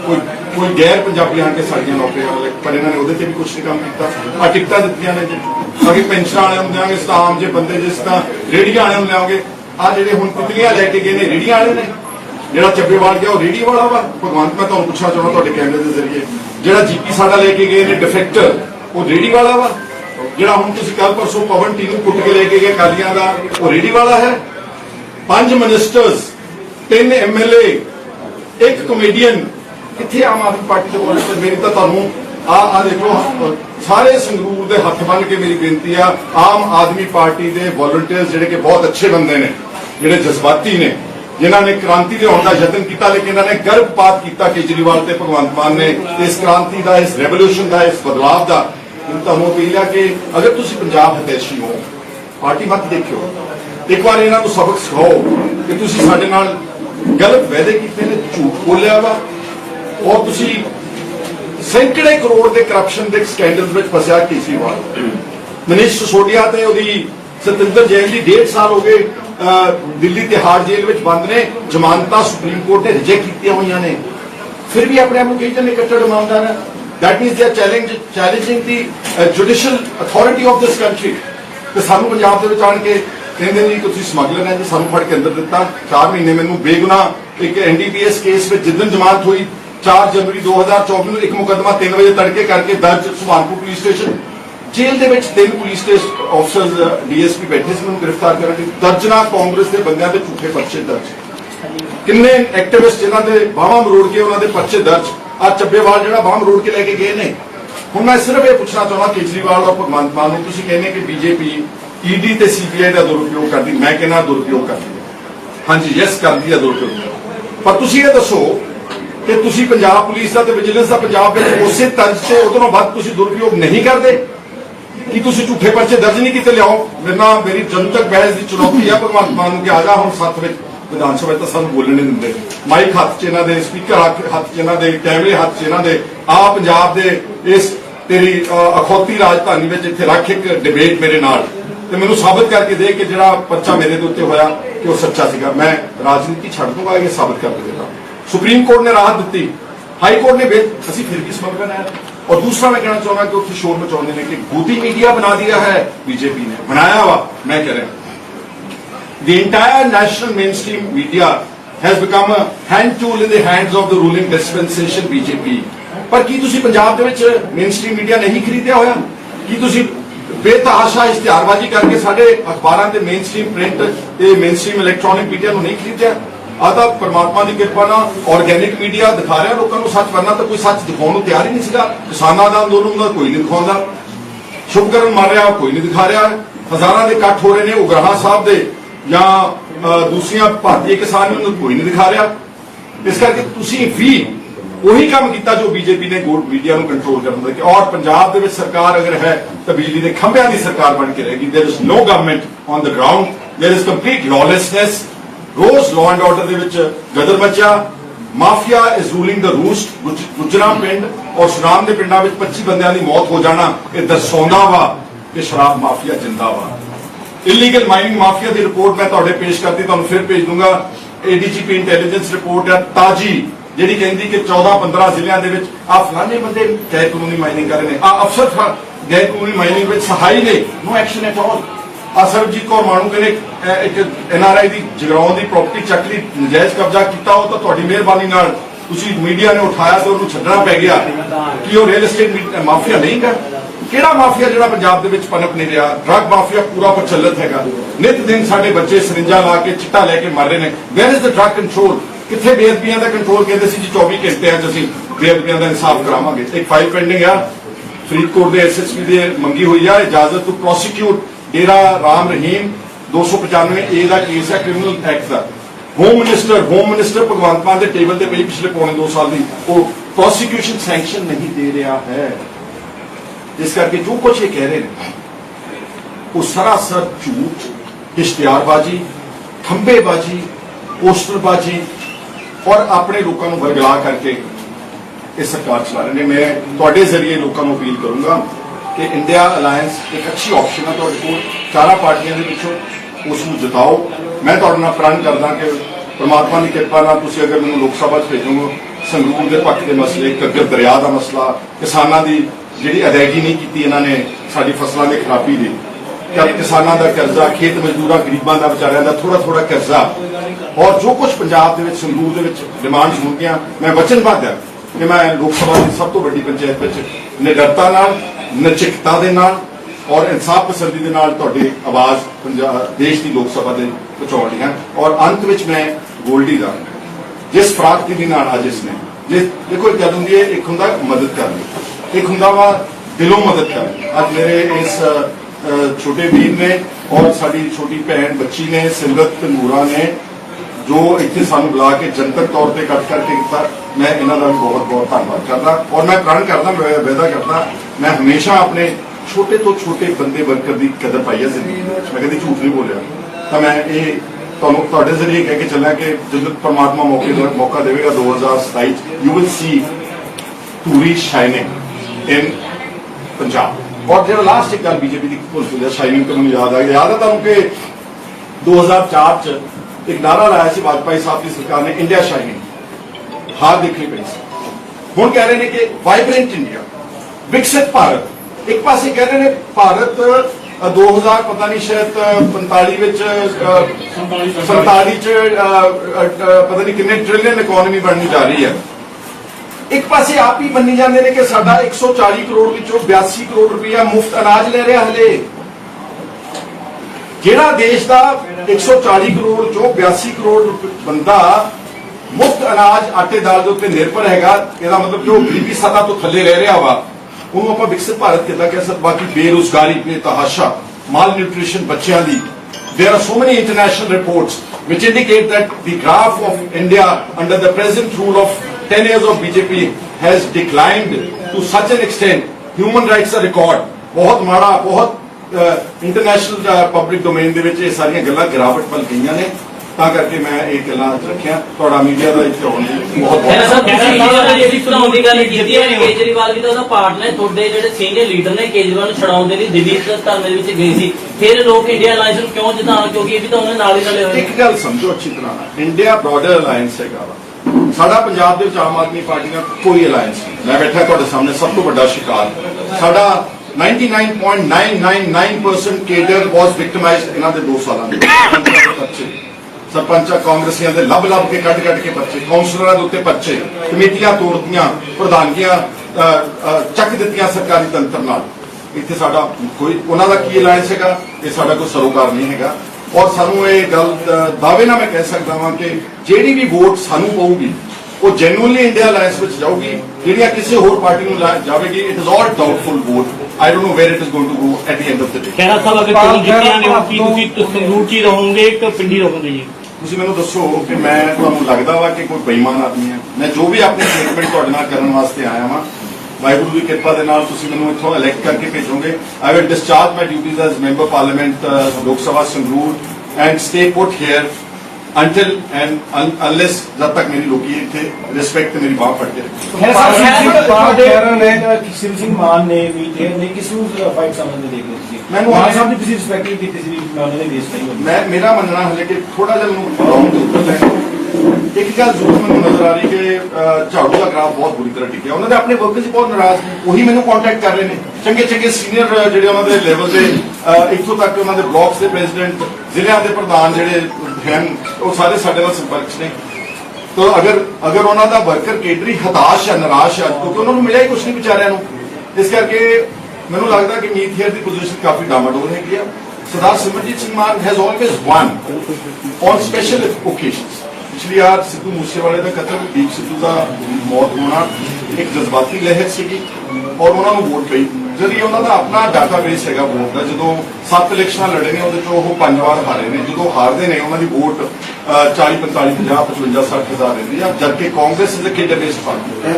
ਕੋਈ ਕੋਈ ਗੈਰ ਪੰਜਾਬੀ ਆਣ ਕੇ ਸਾਡੀਆਂ ਨੌਕਰੀਆਂ ਵਾਲੇ ਪਰ ਇਹਨਾਂ ਨੇ ਉਹਦੇ ਤੇ ਵੀ ਕੁਝ ਨਹੀਂ ਕੰਮ ਕੀਤਾ। ਆ ਟਿਕਟਾਂ ਦਿੱਤੀਆਂ ਨੇ ਜੀ। ਬਾਕੀ ਪੈਨਸ਼ਨ ਵਾਲੇ ਹੁੰਦੇ ਆਂਗੇ ਸਤਾਮ ਜੇ ਬੰਦੇ ਜਿਸ ਤਰ੍ਹਾਂ ਰੇੜੀਆਂ ਵਾਲੇ ਹੁੰਦੇ ਆਂਗੇ ਆ ਜਿਹੜੇ ਹੁਣ ਪੁਤਲੀਆਂ ਲੈ ਕੇ ਗਏ ਨੇ ਰੇੜੀਆਂ ਵਾਲੇ ਨੇ। ਜਿਹੜਾ ਚੱਬੇਵਾਲ ਗਿਆ ਉਹ ਰੇੜੀ ਵਾਲਾ ਵਾ? ਭਗਵੰਤ, ਮੈਂ ਤੁਹਾਨੂੰ ਪੁੱਛਣਾ ਚਾਹੁੰਦਾ ਤੁਹਾਡੇ ਕੈਮਰੇ ਦੇ ਜ਼ਰੀਏ। ਜਿਹੜਾ ਜੀਪੀ ਸਾਡਾ ਲੈ ਕੇ ਗਏ ਨੇ ਡਿਫੈਕਟਰ ਉਹ ਰੇੜੀ ਵਾਲਾ ਵਾ? ਜਿਹੜਾ ਹੁਣ ਤੁਸੀਂ ਕੱਲ ਪਰਸੋਂ ਪਵਨ ਟੀ ਨੂੰ ਕੁੱਟ ਕੇ ਲੈ ਕੇ ਗਏ ਕਾਲੀਆਂ ਦਾ, ਉਹ ਰੇੜੀ ਵਾਲਾ ਹੈ? ਪੰਜ ਮਿਨਿਸਟਰਸ ਤਿੰਨ ਐਮਐਲਏ ਇੱਕ ਕਮੇਡੀਅਨ ਕਿੱਥੇ ਆਮ ਆਦਮੀ ਪਾਰਟੀ ਦੇ ਵੋਲੰਟੀਅਰ ਮੇਰੀ ਤਾਂ ਤੁਹਾਨੂੰ ਆ ਆ ਦੇਖੋ, ਸਾਰੇ ਸੰਗਰੂਰ ਦੇ ਹੱਥ ਬੰਨ ਕੇ ਮੇਰੀ ਬੇਨਤੀ ਆ, ਆਮ ਆਦਮੀ ਪਾਰਟੀ ਦੇ ਵੋਲੰਟੀਅਰਸ ਜਿਹੜੇ ਕਿ ਬਹੁਤ ਅੱਛੇ ਬੰਦੇ ਨੇ, ਜਿਹੜੇ ਜਜ਼ਬਾਤੀ ਨੇ ਜਿਨ੍ਹਾਂ ਨੇ ਕ੍ਰਾਂਤੀ ਲਿਆਉਣ ਦਾ ਯਤਨ ਕੀਤਾ ਲੇਕਿਨ ਇਹਨਾਂ ਨੇ ਗਰਭਪਾਤ ਕੀਤਾ ਕੇਜਰੀਵਾਲ ਤੇ ਭਗਵੰਤ ਮਾਨ ਨੇ। ਇਸ ਕ੍ਰਾਂਤੀ ਦਾ ਇਸ ਰੈਵੋਲੂਸ਼ਨ ਦਾ ਇਸ ਬਦਲਾਵ ਦਾ ਤੁਹਾਨੂੰ ਅਪੀਲ ਆ ਕਿ ਅਗਰ ਤੁਸੀਂ ਪੰਜਾਬ ਹਿਤੈਸ਼ੀ ਹੋ ਪਾਰਟੀ ਮਤ ਦੇਖਿਓ ਇੱਕ ਵਾਰ ਇਹਨਾਂ ਨੂੰ ਸਬਕ ਸਿਖਾਓ ਕਿ ਤੁਸੀਂ ਸਾਡੇ ਨਾਲ ਗਲਤ ਵਾਅਦੇ ਕੀਤੇ ਨੇ ਝੂਠ ਬੋਲਿਆ ਵਾ ਔਰ ਤੁਸੀਂ ਸੈਂਕੜੇ ਕਰੋੜ ਦੇ ਕਰਪਸ਼ਨ ਦੇ ਸਕੈਂਡਲ ਵਿੱਚ ਫਸਿਆ ਕੇਜਰੀਵਾਲ। ਮਨੀਸ਼ ਸਿਸੋਦੀਆ ਤੇ ਉਹਦੀ ਸਤਿੰਦਰ ਜੈਨ ਦੀ 1.5 ਸਾਲ ਹੋ ਗਏ ਦਿੱਲੀ ਤਿਹਾੜ ਜੇਲ੍ਹ ਵਿੱਚ ਬੰਦ ਨੇ, ਜ਼ਮਾਨਤਾਂ ਸੁਪਰੀਮ ਕੋਰਟ ਨੇ ਰਿਜੈਕਟ ਕੀਤੀਆਂ ਹੋਈਆਂ ਨੇ। ਫਿਰ ਵੀ ਆਪਣੇ ਆਪ ਨੂੰ ਕਹੀ ਜਾਂਦੇ ਕੱਟੜ ਇਮਾਨਦਾਰ ਹੈ that means they are challenge challenging the judicial authority of this country ਤੇ ਸਾਨੂੰ ਪੰਜਾਬ ਦੇ ਵਿੱਚ ਆਣ ਕੇ ਕਹਿੰਦੇ ਜੀ, ਤੁਸੀਂ ਸਮਗਲਰ ਹੈ ਜੀ, ਸਾਨੂੰ ਫੜ ਕੇ ਅੰਦਰ ਦਿੱਤਾ। 4 ਮਹੀਨੇ ਮੈਨੂੰ ਬੇਗੁਨਾਹ ਇੱਕ ਐਨਡੀਪੀਐਸ ਕੇਸ ਵਿੱਚ ਜਿੱਦਨ ਜ਼ਮਾਨਤ ਹੋਈ 4 ਜਨਵਰੀ 2024 ਨੂੰ ਇੱਕ ਮੁਕੱਦਮਾ 3 ਵਜੇ ਤੜਕੇ ਕਰਕੇ ਦਰਜ ਸੁਭਾਨਪੁਰ ਪੁਲਿਸ ਸਟੇਸ਼ਨ ਜੇਲ੍ਹ ਦੇ ਵਿੱਚ ਤਿੰਨ ਪੁਲਿਸ ਸਟੇਸ਼ਨ ਅਫਸਰਸ ਡੀਐਸਪੀ ਬੈਠੇ ਸੀ ਮੈਨੂੰ ਗ੍ਰਿਫਤਾਰ ਕਰਨ ਲਈ। ਦਰਜਨਾ ਕਾਂਗਰਸ ਦੇ ਬੰਦਿਆਂ ਦੇ ਝੂਠੇ ਪਰਚੇ ਦਰਜ। ਕਿੰਨੇ ਐਕਟਿਵਿਸਟ ਜਿਨ੍ਹਾਂ ਦੇ ਬਾਹਾਂ ਮਰੋੜ ਕੇ ਉਹਨਾਂ ਦੇ ਪਰਚੇ ਦਰਜ ਆ ਚੱਬੇਵਾਲ ਜਿਹੜਾ ਬਾਹਾਂ ਮਰੋੜ ਕੇ ਲੈ ਕੇ ਗਏ ਨੇ। ਹੁਣ ਮੈਂ ਸਿਰਫ ਇਹ ਪੁੱਛਣਾ ਚਾਹੁੰਦਾ, ਕੇਜਰੀਵਾਲ ਔਰ ਭਗਵੰਤ ਮਾਨ ਨੂੰ, ਤੁਸੀਂ ਕਹਿੰਦੇ ਕਿ ਬੀਜੇਪੀ ਈਡੀ ਤੇ ਸੀਬੀਆਈ ਦਾ ਦੁਰਉਪਯੋਗ ਕਰਦੀ, ਮੈਂ ਕਹਿੰਦਾ ਦੁਰਉਪਯੋਗ ਕਰਦੀ ਹਾਂਜੀ ਯੈਸ ਕਰਦੀ ਹੈ ਦੁਰਉਪਯੋਗ। ਪਰ ਤੁਸੀਂ ਇਹ ਦੱਸੋ ਕਿ ਤੁਸੀਂ ਪੰਜਾਬ ਪੁਲਿਸ ਦਾ ਤੇ ਵਿਜੀਲੈਂਸ ਦਾ ਪੰਜਾਬ ਵਿੱਚ ਉਸੇ ਤਰਜ਼ ਤੇ ਉਦੋਂ ਵੱਧ ਤੁਸੀਂ ਦੁਰਉਪਯੋਗ ਨਹੀਂ ਕਰਦੇ? ਕਿ ਤੁਸੀਂ ਝੂਠੇ ਪਰਚੇ ਦਰਜ ਨਹੀਂ ਕੀਤੇ? ਲਿਆਓ। ਮੇਰੇ ਨਾਲ ਮੇਰੀ ਜਨਤਕ ਬਹਿਸ ਦੀ ਚੁਣੌਤੀ ਆ, ਭਗਵੰਤ ਨੂੰ ਕਿ ਆ ਜਾ, ਹੁਣ ਸੱਤ ਵਿੱਚ ਵਿਧਾਨ ਸਭਾ ਤਾਂ ਸਾਨੂੰ ਬੋਲਣ ਨਹੀਂ ਦਿੰਦੇ। ਮਾਈਕ ਹੱਥ 'ਚ ਇਹਨਾਂ ਦੇ, ਸਪੀਕਰ ਹੱਥ 'ਚ ਇਹਨਾਂ ਦੇ, ਕੈਮਰੇ ਹੱਥ 'ਚ ਇਹਨਾਂ ਦੇ। ਆ ਪੰਜਾਬ ਦੇ, ਇਸ ਤੇਰੀ ਅਖੌਤੀ ਰਾਜਧਾਨੀ ਵਿੱਚ ਇੱਥੇ ਰੱਖ ਇੱਕ ਡਿਬੇਟ ਮੇਰੇ ਨਾਲ। ਤੇ ਮੈਨੂੰ ਸਾਬਤ ਕਰਕੇ ਦੇ ਕਿ ਜਿਹੜਾ ਪਰਚਾ ਮੇਰੇ ਦੇ ਉੱਤੇ ਹੋਇਆ, ਕਿ ਉਹ ਸੱਚਾ ਸੀਗਾ। ਮੈਂ ਰਾਜਨੀਤੀ ਛੱਡ ਦੂੰਗਾ, ਇਹ ਸਾਬਤ ਕਰ ਦੇਗਾ ਸੁਪਰੀਮ ਕੋਰਟ ਨੇ ਰਾਹਤ ਦਿੱਤੀ। ਹਾਈ ਕੋਰਟ ਨੇ ਅਸੀਂ ਫਿਰ ਵੀ ਸਮਗਲਰ ਹੈ। और दूसरा मैं कहना चाहूंगा कि उसकी शोर मचाने ने कि गोदी मीडिया बना दिया है बीजेपी ने बनाया हुआ मैं कह रहा हूं the entire national mainstream media has become a hand tool in the hands of the ruling dispensation BJP ਪਰ ਕੀ ਤੁਸੀਂ ਪੰਜਾਬ ਦੇ ਵਿੱਚ ਮੇਨਸਟ੍ਰੀਮ ਮੀਡੀਆ ਨਹੀਂ ਖਰੀਦਿਆ ਹੋਇਆ ਕੀ ਤੁਸੀਂ ਬੇਤਹਾਸ਼ਾ ਇਸ਼ਤਿਹਾਰਬਾਜ਼ੀ ਕਰਕੇ ਸਾਡੇ ਅਖਬਾਰਾਂ ਤੇ ਮੇਨਸਟ੍ਰੀਮ ਪ੍ਰਿੰਟ ਤੇ ਮੇਨਸਟ੍ਰੀਮ ਇਲੈਕਟ੍ਰੋਨਿਕ ਮੀਡੀਆ ਨੂੰ ਨਹੀਂ ਖਰੀਦਿਆ ਆ ਤਾਂ ਪਰਮਾਤਮਾ ਦੀ ਕਿਰਪਾ ਨਾਲ ਆਰਗੈਨਿਕ ਮੀਡੀਆ ਦਿਖਾ ਰਿਹਾ ਲੋਕਾਂ ਨੂੰ ਸੱਚ ਵਰਨਾ ਤਾਂ ਕੋਈ ਸੱਚ ਦਿਖਾਉਣ ਨੂੰ ਤਿਆਰ ਹੀ ਨਹੀਂ ਸੀਗਾ ਕਿਸਾਨਾਂ ਦਾ ਅੰਦੋਲਨ ਦਾ ਕੋਈ ਨਹੀਂ ਦਿਖਾਉਂਦਾ ਸ਼ੁਭਕਰਨ ਮਾਰ ਰਿਹਾ ਕੋਈ ਨਹੀਂ ਦਿਖਾ ਰਿਹਾ ਹਜ਼ਾਰਾਂ ਦੇ ਇਕੱਠ ਹੋ ਰਹੇ ਨੇ ਉਗਰਾਹਾ ਸਾਹਿਬ ਦੇ ਜਾਂ ਅ, ਦੂਸਰੀਆਂ ਭਾਰਤੀ ਕਿਸਾਨ ਨੂੰ ਕੋਈ ਨਹੀਂ ਦਿਖਾ ਰਿਹਾ ਇਸ ਕਰਕੇ ਤੁਸੀਂ ਵੀ ਉਹੀ ਕੰਮ ਕੀਤਾ ਜੋ ਬੀਜੇਪੀ ਨੇ ਗੋਲਡ ਮੀਡੀਆ ਨੂੰ ਕੰਟਰੋਲ ਕਰਨ ਦਾ ਕਿ ਔਰ ਪੰਜਾਬ ਦੇ ਵਿੱਚ ਸਰਕਾਰ ਅਗਰ ਹੈ ਤਾਂ ਬਿਜਲੀ ਦੇ ਖੰਭਿਆਂ ਦੀ ਸਰਕਾਰ ਬਣ ਕੇ ਰਹੇਗੀ there is no government on the ground there is complete ਲawlessness rose law and order ਦੇ ਵਿੱਚ ਗਦਰ ਮਚਿਆ mafia is ruling the roost ਗੁਜਰਾ ਪਿੰਡ ਔਰ ਸੁਨਾਮ ਦੇ ਪਿੰਡਾਂ ਵਿੱਚ 25 ਬੰਦਿਆਂ ਦੀ ਮੌਤ ਹੋ ਜਾਣਾ, ਇਹ ਦਰਸਾਉਂਦਾ ਵਾ ਕਿ ਸ਼ਰਾਬ ਮਾਫੀਆ ਜਿੰਦਾ ਵਾ। ਇਲੀਗਲ ਮਾਈਨਿੰਗ ਮਾਫੀਆ ਦੀ ਰਿਪੋਰਟ ਮੈਂ ਤੁਹਾਡੇ ਪੇਸ਼ ਕਰਦੀ ਤੁਹਾਨੂੰ ਫਿਰ ਭੇਜ ਦੂੰਗਾ। ਏਡੀਜੀਪੀ ਇੰਟੈਲੀਜੈਂਸ ਰਿਪੋਰਟ ਹੈ, ਤਾਜੀ, ਜਿਹੜੀ ਕਹਿੰਦੀ ਕਿ 14 15 ਜ਼ਿਲ੍ਹਿਆਂ ਦੇ ਵਿੱਚ ਆ ਫਲਾਣੇ ਬੰਦੇ ਗੈਰ ਕਾਨੂੰਨੀ ਮਾਈਨਿੰਗ ਕਰ ਰਹੇ ਨੇ। ਆ ਅਫਸਰ ਫਲਾ- ਗੈਰ ਕਾਨੂੰਨੀ ਮਾਈਨਿੰਗ ਵਿੱਚ ਸਹਾਈ ਨੇ। No action at all Asarjit Kaur Manu ਕਹਿੰਦੇ ਅਹ, ਇੱਕ ਐਨਆਰਆਈ ਦੀ ਜਗਰਾਉਂ ਦੀ ਪ੍ਰਾਪਰਟੀ ਚੱਕ ਲਈ ਨਜਾਇਜ਼ ਕਬਜ਼ਾ ਕੀਤਾ ਉਹ ਤਾਂ ਤੁਹਾਡੀ ਮਿਹਰਬਾਨੀ ਨਾਲ ਤੁਸੀਂ ਮੀਡੀਆ ਨੇ ਉਠਾਇਆ ਤੇ ਉਹਨੂੰ ਛੱਡਣਾ ਪੈ ਗਿਆ। ਕਿ ਉਹ ਰੀਅਲ ਏਸਟੇਟ ਮਾਫੀਆ ਨਹੀਂ ਕਰ? ਕਿਹੜਾ ਮਾਫੀਆ ਜਿਹੜਾ ਪੰਜਾਬ ਦੇ ਵਿੱਚ ਪਨਪ ਨਹੀਂ ਰਿਹਾ? ਡਰੱਗ ਮਾਫੀਆ ਪੂਰਾ ਪ੍ਰਚਲਿਤ ਹੈਗਾ। ਨਿਤ ਦਿਨ ਸਾਡੇ ਬੱਚੇ ਸਰਿੰਜਾਂ ਲਾ ਕੇ ਚਿੱਟਾ ਲੈ ਕੇ ਮਰ ਰਹੇ ਨੇ। Where is the drug control ਕਿੱਥੇ ਬੇਅਦਬੀਆਂ ਦਾ ਕੰਟਰੋਲ ਕਹਿੰਦੇ ਸੀ ਜੀ 24 ਘੰਟਿਆਂ 'ਚ ਅਸੀਂ ਬੇਅਦਬੀਆਂ ਦਾ ਇਨਸਾਫ ਕਰਾਵਾਂਗੇ। ਇੱਕ ਫਾਈਲ ਪੈਂਡਿੰਗ ਆ। ਫਰੀਦਕੋਟ ਦੇ ਐਸਐਸਪੀ ਦੇ ਮੰਗੀ ਹੋਈ ਆ ਇਜਾਜ਼ਤ to prosecute Dera Ram Rahim 295 A the case ਹੈ ਕ੍ਰਿਮੀਨਲ ਐਕਟ ਦਾ। Home minister home minister Bhagwant Mann ਦੇ ਟੇਬਲ ਤੇ ਪਈ ਪਿਛਲੇ ਪੌਣੇ 2 ਸਾਲ ਦੀ। ਉਹ ਪ੍ਰੋਸੀਕਿਊਸ਼ਨ ਸੈਂਕਸ਼ਨ ਨਹੀਂ ਦੇ ਰਿਹਾ ਹੈ। ਇਸ ਕਰਕੇ ਜੋ ਕੁਝ ਇਹ ਕਹਿ ਰਹੇ ਨੇ, ਉਹ ਸਰਾਸਰ ਝੂਠ, ਇਸ਼ਤਿਹਾਰਬਾਜ਼ੀ ਖੰਬੇਬਾਜ਼ੀ ਪੋਸਟਰਬਾਜ਼ੀ ਔਰ ਆਪਣੇ ਲੋਕਾਂ ਨੂੰ ਵਰਗਲਾ ਕਰਕੇ ਇਹ ਸਰਕਾਰ ਚਲਾ ਰਹੇ ਨੇ। ਮੈਂ ਤੁਹਾਡੇ ਜ਼ਰੀਏ ਲੋਕਾਂ ਨੂੰ ਅਪੀਲ ਕਰੂੰਗਾ ਕਿ ਇੰਡੀਆ ਅਲਾਈਅੰਸ ਇੱਕ ਅੱਛੀ ਆਪਸ਼ਨ ਹੈ ਤੁਹਾਡੇ ਕੋਲ। ਚਾਰਾਂ ਪਾਰਟੀਆਂ ਦੇ ਵਿੱਚੋਂ ਉਸ ਨੂੰ ਜਿਤਾਓ। ਮੈਂ ਤੁਹਾਡੇ ਨਾਲ ਪ੍ਰਣ ਕਰਦਾ ਕਿ ਪ੍ਰਮਾਤਮਾ ਦੀ ਕਿਰਪਾ ਨਾਲ ਤੁਸੀਂ ਅਗਰ ਮੈਨੂੰ ਲੋਕ ਸਭਾ 'ਚ ਭੇਜੋਗੇ, ਸੰਗਰੂਰ ਦੇ ਪੱਖ ਦੇ ਮਸਲੇ, ਘੱਗਰ ਦਰਿਆ ਦਾ ਮਸਲਾ, ਕਿਸਾਨਾਂ ਦੀ ਜਿਹੜੀ ਅਦਾਇਗੀ ਨਹੀਂ ਕੀਤੀ ਇਹਨਾਂ ਨੇ ਸਾਡੀ ਫਸਲਾਂ ਦੀ ਖਰਾਬੀ ਦੀ ਕਿ ਕਿਸਾਨਾਂ ਦਾ ਕਰਜ਼ਾ, ਖੇਤ ਮਜ਼ਦੂਰਾਂ, ਗਰੀਬਾਂ ਦਾ, ਵਿਚਾਰਿਆਂ ਦਾ ਥੋੜਾ ਥੋੜਾ ਕਰਜ਼ਾ, ਔਰ ਜੋ ਕੁਝ ਪੰਜਾਬ ਦੇ ਵਿੱਚ, ਸੰਗਰੂਰ ਦੇ ਵਿੱਚ ਡਿਮਾਂਡਸ ਹੁੰਦੀਆਂ ਮੈਂ ਵਚਨਬੱਧ ਹਾਂ ਕਿ ਮੈਂ ਲੋਕ ਸਭਾ ਦੀ ਸਭ ਤੋਂ ਵੱਡੀ ਪੰਚਾਇਤ ਵਿੱਚ ਨਿਡਰਤਾ ਨਾਲ ਨਚਿਕਤਾ ਦੇ ਨਾਲ ਔਰ ਇਨਸਾਫ ਪਸੰਦੀ ਦੇ ਨਾਲ ਤੁਹਾਡੀ ਆਵਾਜ਼ ਪੰਜਾਬ ਦੇਸ਼ ਦੀ ਲੋਕ ਸਭਾ ਦੇ ਪਹੁੰਚਾਉਣੀ ਹੈ ਔਰ ਅੰਤ ਵਿੱਚ ਮੈਂ ਗੋਲਡੀ ਦਾ ਜਿਸ ਫਰਾਕ ਦੀ ਨਾਲ ਅੱਜ ਇਸਨੇ ਜੇ ਦੇਖੋ ਇੱਕ ਗੱਲ ਇੱਕ ਹੁੰਦਾ ਮਦਦ ਕਰਨੀ, ਇੱਕ ਹੁੰਦਾ ਵਾ ਦਿਲੋਂ ਮਦਦ ਕਰਨੀ। ਅੱਜ ਮੇਰੇ ਇਸ ਛੋਟੇ ਵੀਰ ਨੇ ਔਰ ਸਾਡੀ ਛੋਟੀ ਭੈਣ ਬੱਚੀ ਨੇ, ਸਿਮਰਤ ਤਨੂਰਾ ਨੇ, ਜੋ ਇੱਥੇ ਸਾਨੂੰ ਬੁਲਾ ਕੇ ਜਨਤਕ ਤੌਰ ਤੇ ਇਕੱਠ ਕਰਕੇ ਕੀਤਾ ਮੈਂ ਇਹਨਾਂ ਦਾ ਬਹੁਤ ਬਹੁਤ ਧੰਨਵਾਦ ਕਰਦਾ ਔਰ ਮੈਂ ਪ੍ਰਣ ਕਰਦਾ, ਮੈਂ ਵਾਅਦਾ ਕਰਦਾ ਮੈਂ ਹਮੇਸ਼ਾ ਆਪਣੇ ਛੋਟੇ ਤੋਂ ਛੋਟੇ ਬੰਦੇ ਵਰਕਰ ਦੀ ਕਦਰ ਪਾਈ ਹੈ ਜ਼ਿੰਦਗੀ ਵਿੱਚ। ਮੈਂ ਕਦੀ ਝੂਠ ਨਹੀਂ ਬੋਲਿਆ। ਤਾਂ ਮੈਂ ਇਹ ਤੁਹਾਨੂੰ ਤੁਹਾਡੇ ਜ਼ਰੀਏ ਕਹਿ ਕੇ ਚੱਲਾਂ ਕਿ ਜਦੋਂ ਪਰਮਾਤਮਾ ਮੌਕੇ ਦਾ ਮੌਕਾ ਦੇਵੇਗਾ 2027 ਯੂ ਵਿਲ ਸੀ ਪੂਰੀ ਸ਼ਾਈਨਿੰਗ ਇਨ ਪੰਜਾਬ ਔਰ ਜਿਹੜਾ ਲਾਸਟ ਇੱਕ ਗੱਲ ਬੀਜੇਪੀ ਦੀ ਭੁੱਲ ਭੁੱਲਿਆ ਸ਼ਾਈਨਿੰਗ ਤੋਂ ਮੈਨੂੰ ਯਾਦ ਆ ਗਿਆ। ਯਾਦ ਹੈ ਤੁਹਾਨੂੰ ਕਿ 2004 ਚ ਇੱਕ ਨਾਰਾ ਲਾਇਆ ਸੀ ਵਾਜਪਾਈ ਸਾਹਿਬ ਦੀ ਸਰਕਾਰ ਨੇ ਇੰਡੀਆ ਸ਼ਾਈਨਿੰਗ ਹਾਰ ਦੇਖਣੀ ਪਈ ਸੀ। ਹੁਣ ਕਹਿ ਰਹੇ ਨੇ ਕਿ ਵਾਈਬ੍ਰੈਂਟ ਇੰਡੀਆ ਵਿਕਸਿਤ ਭਾਰਤ। ਇੱਕ ਪਾਸੇ ਕਹਿ ਰਹੇ ਨੇ ਭਾਰਤ ਅ, 2000 ਪਤਾ ਨਹੀਂ ਸ਼ਾਇਦ ਅ, 45 ਵਿੱਚ ਅ, 47 ਚ ਪਤਾ ਨਹੀਂ ਕਿੰਨੇ ਟ੍ਰਿਲੀਅਨ ਇਕਨੋਮੀ ਬਣਨੀ ਜਾ ਰਹੀ ਹੈ। ਇੱਕ ਪਾਸੇ ਆਪ ਹੀ ਮੰਨੀ ਜਾਂਦੇ ਨੇ ਕਿ ਸਾਡਾ 140 ਕਰੋੜ ਵਿੱਚੋਂ 82 ਕਰੋੜ ਰੁਪਇਆ ਮੁਫਤ ਅਨਾਜ ਲੈ ਰਿਹਾ ਹਲੇ। ਜਿਹੜਾ ਦੇਸ਼ ਦਾ 140 ਕਰੋੜ ਚੋਂ 82 ਕਰੋੜ ਬੰਦਾ ਮੁਫਤ ਅਨਾਜ ਆਟੇ ਦਾਲ ਦੇ ਉੱਤੇ ਨਿਰਭਰ ਹੈਗਾ ਇਹਦਾ ਮਤਲਬ ਜੋ ਗਰੀਬੀ ਸਤਾ ਤੋਂ ਥੱਲੇ ਰਹਿ ਰਿਹਾ ਵਾ। ਉਹਨੂੰ ਆਪਾਂ ਵਿਕਸਿਤ ਭਾਰਤ ਕਿੱਦਾਂ ਕਹਿ ਸਕਦੇ ਬਾਕੀ ਬੇਰੁਜ਼ਗਾਰੀ ਬੇਤਹਾਸ਼ਾ ਮਾਲ ਨਿਊਟ੍ਰੀਸ਼ਨ ਬੱਚਿਆਂ ਦੀ there are so many international reports which indicate that the graph of India under the present rule of 10 years of BJP has declined to such an extent human rights a record ਬਹੁਤ ਮਾੜਾ ਬਹੁਤ international public domain ਦੇ ਵਿੱਚ ਇਹ ਸਾਰੀਆਂ ਗੱਲਾਂ ਗਿਰਾਵਟ ਵੱਲ ਗਈਆਂ ਨੇ ਤਾਂ ਕਰਕੇ ਮੈਂ ਇਹ ਗੱਲਾਂ ਰੱਖਿਆ। ਤੁਹਾਡਾ ਮੀਡੀਆ ਦਾ ਆਉਣ ਲਈ ਬਹੁਤ ਕਹਿੰਦਾ ਸਰ ਬਹੁਤ ਤੁਸੀਂ ਜਿਹੜੀ ਜਿਹੜੀ ਦੀ ਗੱਲ ਕੀਤੀ ਹੈ ਕੇਜਰੀਵਾਲ ਵੀ ਤਾਂ ਉਹਦਾ ਪਾਰਟ ਨੇ ਤੁਹਾਡੇ ਜਿਹੜੇ ਸੀਨੀਅਰ ਲੀਡਰ ਨੇ ਕੇਜਰੀਵਾਲ ਨੂੰ ਛਡਾਉਣ ਦੇ ਲਈ ਦਿੱਲੀ ਦੇ ਧਰਨੇ ਦੇ ਵਿੱਚ ਗਏ ਸੀ। ਫਿਰ ਲੋਕ ਇੰਡੀਆ ਅਲਾਈਅੰਸ ਨੂੰ ਕਿਉਂ ਜਿਤਾਉਣ ਕਿਉਂਕਿ ਇਹ ਵੀ ਤਾਂ ਉਹਨੇ ਨਾਲ ਹੀ ਰਲੇ ਹੋਏ। ਇੱਕ ਗੱਲ ਸਮਝੋ ਅੱਛੀ ਤਰ੍ਹਾਂ ਇੰਡੀਆ ਬ੍ਰੌਡਰ ਅਲਾਈਅੰਸ ਹੈਗਾ ਵਾ। ਸਾਡਾ ਪੰਜਾਬ ਦੇ ਵਿੱਚ ਆਮ ਆਦਮੀ ਪਾਰਟੀ ਨਾਲ ਕੋਈ ਅਲਾਈਅੰਸ ਨਹੀਂ। ਮੈਂ ਬੈਠਾ ਤੁਹਾਡੇ ਸਾਹਮਣੇ ਸਭ ਤੋਂ ਵੱਡਾ ਸ਼ਿਕਾਰ। ਸਾਡਾ 99.999% ਕੇਡਰ ਵਾਸ ਵਿਕਟਮਾਈਜ਼ਡ ਇਹਨਾਂ ਦੇ 2 ਸਾਲਾਂ ਦੇ ਵਿੱਚ। ਸਰਪੰਚਾਂ ਕਾਂਗਰਸੀਆਂ ਦੇ ਲੱਭ ਲੱਭ ਕੇ ਕੱਢ ਕੱਢ ਕੇ ਪਰਚੇ ਕਾਉਂਸਲਰਾਂ ਦੇ ਉੱਤੇ ਪਰਚੇ ਕਮੇਟੀਆਂ ਤੋੜਦੀਆਂ ਪ੍ਰਧਾਨਗੀਆਂ ਚੱਕ ਦਿੱਤੀਆਂ ਸਰਕਾਰੀ ਤੰਤਰ ਨਾਲ। ਇੱਥੇ ਸਾਡਾ ਕੋਈ ਉਹਨਾਂ ਦਾ ਕੀ ਅਲਾਈਅੰਸ ਹੈਗਾ ਇਹ ਸਾਡਾ ਕੋਈ ਸਰੋਕਾਰ ਨਹੀਂ ਹੈਗਾ। ਔਰ ਸਾਨੂੰ ਇਹ ਗੱਲ ਦਾਅਵੇ ਨਾਲ ਮੈਂ ਕਹਿ ਸਕਦਾ ਹਾਂ ਕਿ ਜਿਹੜੀ ਵੀ ਵੋਟ ਸਾਨੂੰ ਪਊਗੀ ਉਹ ਜੈਨੂਇਨਲੀ ਇੰਡੀਆ ਅਲਾਈਅੰਸ ਵਿੱਚ ਜਾਊਗੀ। ਜਿਹੜੀਆਂ ਕਿਸੇ ਹੋਰ ਪਾਰਟੀ ਨੂੰ ਜਾਵੇਗੀ it is all doubtful vote I don't know where it is going to go at the end of the day Khaira Sahib ਅਗਰ ਚੋਣ ਜਿੱਤਿਆ ਨੇ ਕੀ ਤੁਸੀਂ ਸੰਗਰੂਰ ਚ ਰਹੋਗੇ ਕਿ ਪਿੰਡੀ ਰਹੋਗੇ ਜੀ? ਤੁਸੀਂ ਮੈਨੂੰ ਦੱਸੋ ਕਿ ਮੈਂ ਤੁਹਾਨੂੰ ਲੱਗਦਾ ਵਾ ਕਿ ਕੋਈ ਬੇਈਮਾਨ ਆਦਮੀ ਹੈ? ਮੈਂ ਜੋ ਵੀ ਆਪਣੀ ਸਟੇਟਮੈਂਟ ਤੁਹਾਡੇ ਨਾਲ ਕਰਨ ਵਾਸਤੇ ਆਇਆ ਵਾਂ, ਵਾਹਿਗੁਰੂ ਦੀ ਕਿਰਪਾ ਦੇ ਨਾਲ ਤੁਸੀਂ ਮੈਨੂੰ ਇੱਥੋਂ ਇਲੈਕਟ ਕਰਕੇ ਭੇਜੋਗੇ। I will discharge my duties as member parliament Lok Sabha Sangrur and stay put here and un, unless ਜਦ ਤੱਕ ਮੇਰੀ ਲੋਕੀ ਇੱਥੇ ਰਿਸਪੈਕਟ ਤੇ ਮੇਰੀ ਬਾਹ ਫੜ ਕੇ ਰੱਖੇ ਸ਼ਿਵ ਸਿੰਘ ਮਾਨ ਨੇ ਵੀ ਤੇ ਨੇ ਕਿਸ ਨੂੰ ਫਾਈਟ ਸਮਝਦੇ ਦੇਖ ਸੀ ਮੈਨੂੰ ਮਾਨ ਸਾਹਿਬ ਦੀ ਤੁਸੀਂ ਰਿਸਪੈਕਟ ਨਹੀਂ ਕੀਤੀ ਸੀ ਵੀ ਮੈਂ ਉਹਨਾਂ ਦੇ ਦੇਸ਼ ਨਹੀਂ ਹੋਈ ਮੈਂ ਮੇਰਾ ਮੰਨਣਾ ਹਲੇ ਕਿ ਥੋੜਾ ਜਿਹਾ ਮੈਨੂੰ ਰੌਂਗ ਦੇ ਉੱਪਰ ਲੈ ਇੱਕ ਗੱਲ ਜ਼ਰੂਰ ਮੈਨੂੰ ਨਜ਼ਰ ਆ ਰਹੀ ਕਿ ਝਾੜੂ ਦਾ ਗ੍ਰਾਫ ਬਹੁਤ ਬੁਰੀ ਤਰ੍ਹਾਂ ਟਿਕਿਆ ਉਹਨਾਂ ਦੇ ਆਪਣੇ ਵਰਕਰਸ ਹੀ ਬਹੁਤ ਨਾਰਾਜ਼ ਨੇ ਉਹੀ ਮੈਨੂੰ ਕੰਟੈਕਟ ਕਰ ਰਹੇ ਨੇ ਚੰਗੇ ਚੰਗੇ ਸੀਨੀਅਰ ਜਿਹੜੇ ਉਹਨਾਂ ਦੇ ਲੈਵਲ ਦੇ ਅਹ, ਇੱਥੋਂ ਤੱਕ ਉਹਨਾਂ ਦੇ ਬਲਾਕਸ ਦੇ ਪ੍ਰੈਜ਼ੀਡੈਂਟ ਜ਼ਿਲ੍ਹਿਆਂ ਦੇ ਪ੍ਰਧਾਨ ਜਿਹੜੇ ਹਨ ਉਹ ਸਾਰੇ ਸਾਡੇ ਨਾਲ ਸੰਪਰਕ 'ਚ ਨੇ। ਤੋ ਅਗਰ ਅਗਰ ਉਹਨਾਂ ਦਾ ਵਰਕਰ ਕੇਡਰੀ ਹਤਾਸ਼ ਹੈ ਨਿਰਾਸ਼ ਹੈ ਕਿਉਂਕਿ ਉਹਨਾਂ ਨੂੰ ਮਿਲਿਆ ਹੀ ਕੁਝ ਨਹੀਂ ਵਿਚਾਰਿਆਂ ਨੂੰ। ਇਸ ਕਰਕੇ ਮੈਨੂੰ ਲੱਗਦਾ ਕਿ ਮੀਤ ਹੇਅਰ ਦੀ ਪੋਜੀਸ਼ਨ ਕਾਫੀ ਡਾਮਾਡੋਲ ਹੈਗੀ ਆ। Sardar Simranjit Singh Mann has always won on special occasions ਪਿਛਲੀ ਵਾਰ ਸਿੱਧੂ ਮੂਸੇਵਾਲੇ ਦਾ ਕਤਲ ਦੀਪ ਸਿੱਧੂ ਦਾ ਮੌਤ ਹੋਣਾ ਇੱਕ ਜਜ਼ਬਾਤੀ ਲਹਿਰ ਸੀਗੀ ਔਰ ਉਹਨਾਂ ਨੂੰ ਵੋਟ ਪਈ। ਜਦ ਇਹ ਉਹਨਾਂ ਦਾ ਆਪਣਾ ਡਾਟਾਬੇਸ ਹੈਗਾ ਵੋਟ ਦਾ ਜਦੋਂ ਸੱਤ ਇਲੈਕਸ਼ਨਾਂ ਲੜੇ ਨੇ ਉਹਦੇ ਚੋਂ ਉਹ ਪੰਜ ਵਾਰ ਹਾਰੇ ਨੇ। ਜਦੋਂ ਹਾਰਦੇ ਨੇ ਉਹਨਾਂ ਦੀ ਵੋਟ ਅਹ, 40 45 50 55 60 ਹਜ਼ਾਰ ਰਹਿੰਦੀ ਆ ਜਦਕਿ Congress is a cadre based party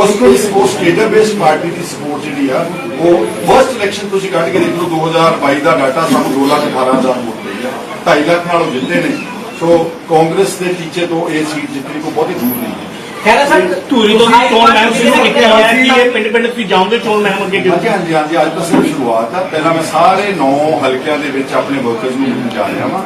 ਉਸ ਉਸ ਉਸ ਕੇਡਰ ਬੇਸਡ ਪਾਰਟੀ ਦੀ ਸਪੋਰਟ ਜਿਹੜੀ ਆ ਉਹ ਫਰਸਟ ਇਲੈਕਸ਼ਨ ਤੁਸੀਂ ਕੱਢ ਕੇ ਦੇਖ ਲਓ 2022 ਦਾ ਡਾਟਾ ਸਾਨੂੰ 2 ਲੱਖ 18 ਹਜ਼ਾਰ ਵੋਟ ਪਈ ਆ। 2.5 ਲੱਖ ਨਾਲ ਜਿੱਤੇ ਨੇ। ਸੋ ਕਾਂਗਰਸ ਦੇ ਟੀਚੇ ਤੋਂ ਇਹ ਸੀਟ ਜਿੱਤਣੀ ਕੋਈ ਬਹੁਤੀ ਦੂਰ ਨਹੀਂ ਹੈ। ਖੈਰਾ ਸਾਹਿਬ ਧੂਰੀ ਤੋਂ ਵੀ ਚੋਣ ਮਹਿਮ ਸ਼ੁਰੂ ਕੀਤਾ ਹੋਇਆ ਹੈ ਕਿ ਇਹ ਪਿੰਡ ਪਿੰਡ ਤੁਸੀਂ ਜਾਓਗੇ ਚੋਣ ਮਹਿਮ ਅੱਗੇ ਹਾਂਜੀ ਹਾਂਜੀ ਹਾਂਜੀ ਅੱਜ ਤੋਂ ਸਿਰਫ ਸ਼ੁਰੂਆਤ ਆ। ਪਹਿਲਾਂ ਮੈਂ ਸਾਰੇ 9 ਹਲਕਿਆਂ ਦੇ ਵਿੱਚ ਆਪਣੇ ਵਰਕਰਸ ਨੂੰ ਮਿਲਣ ਜਾ ਰਿਹਾ ਵਾਂ।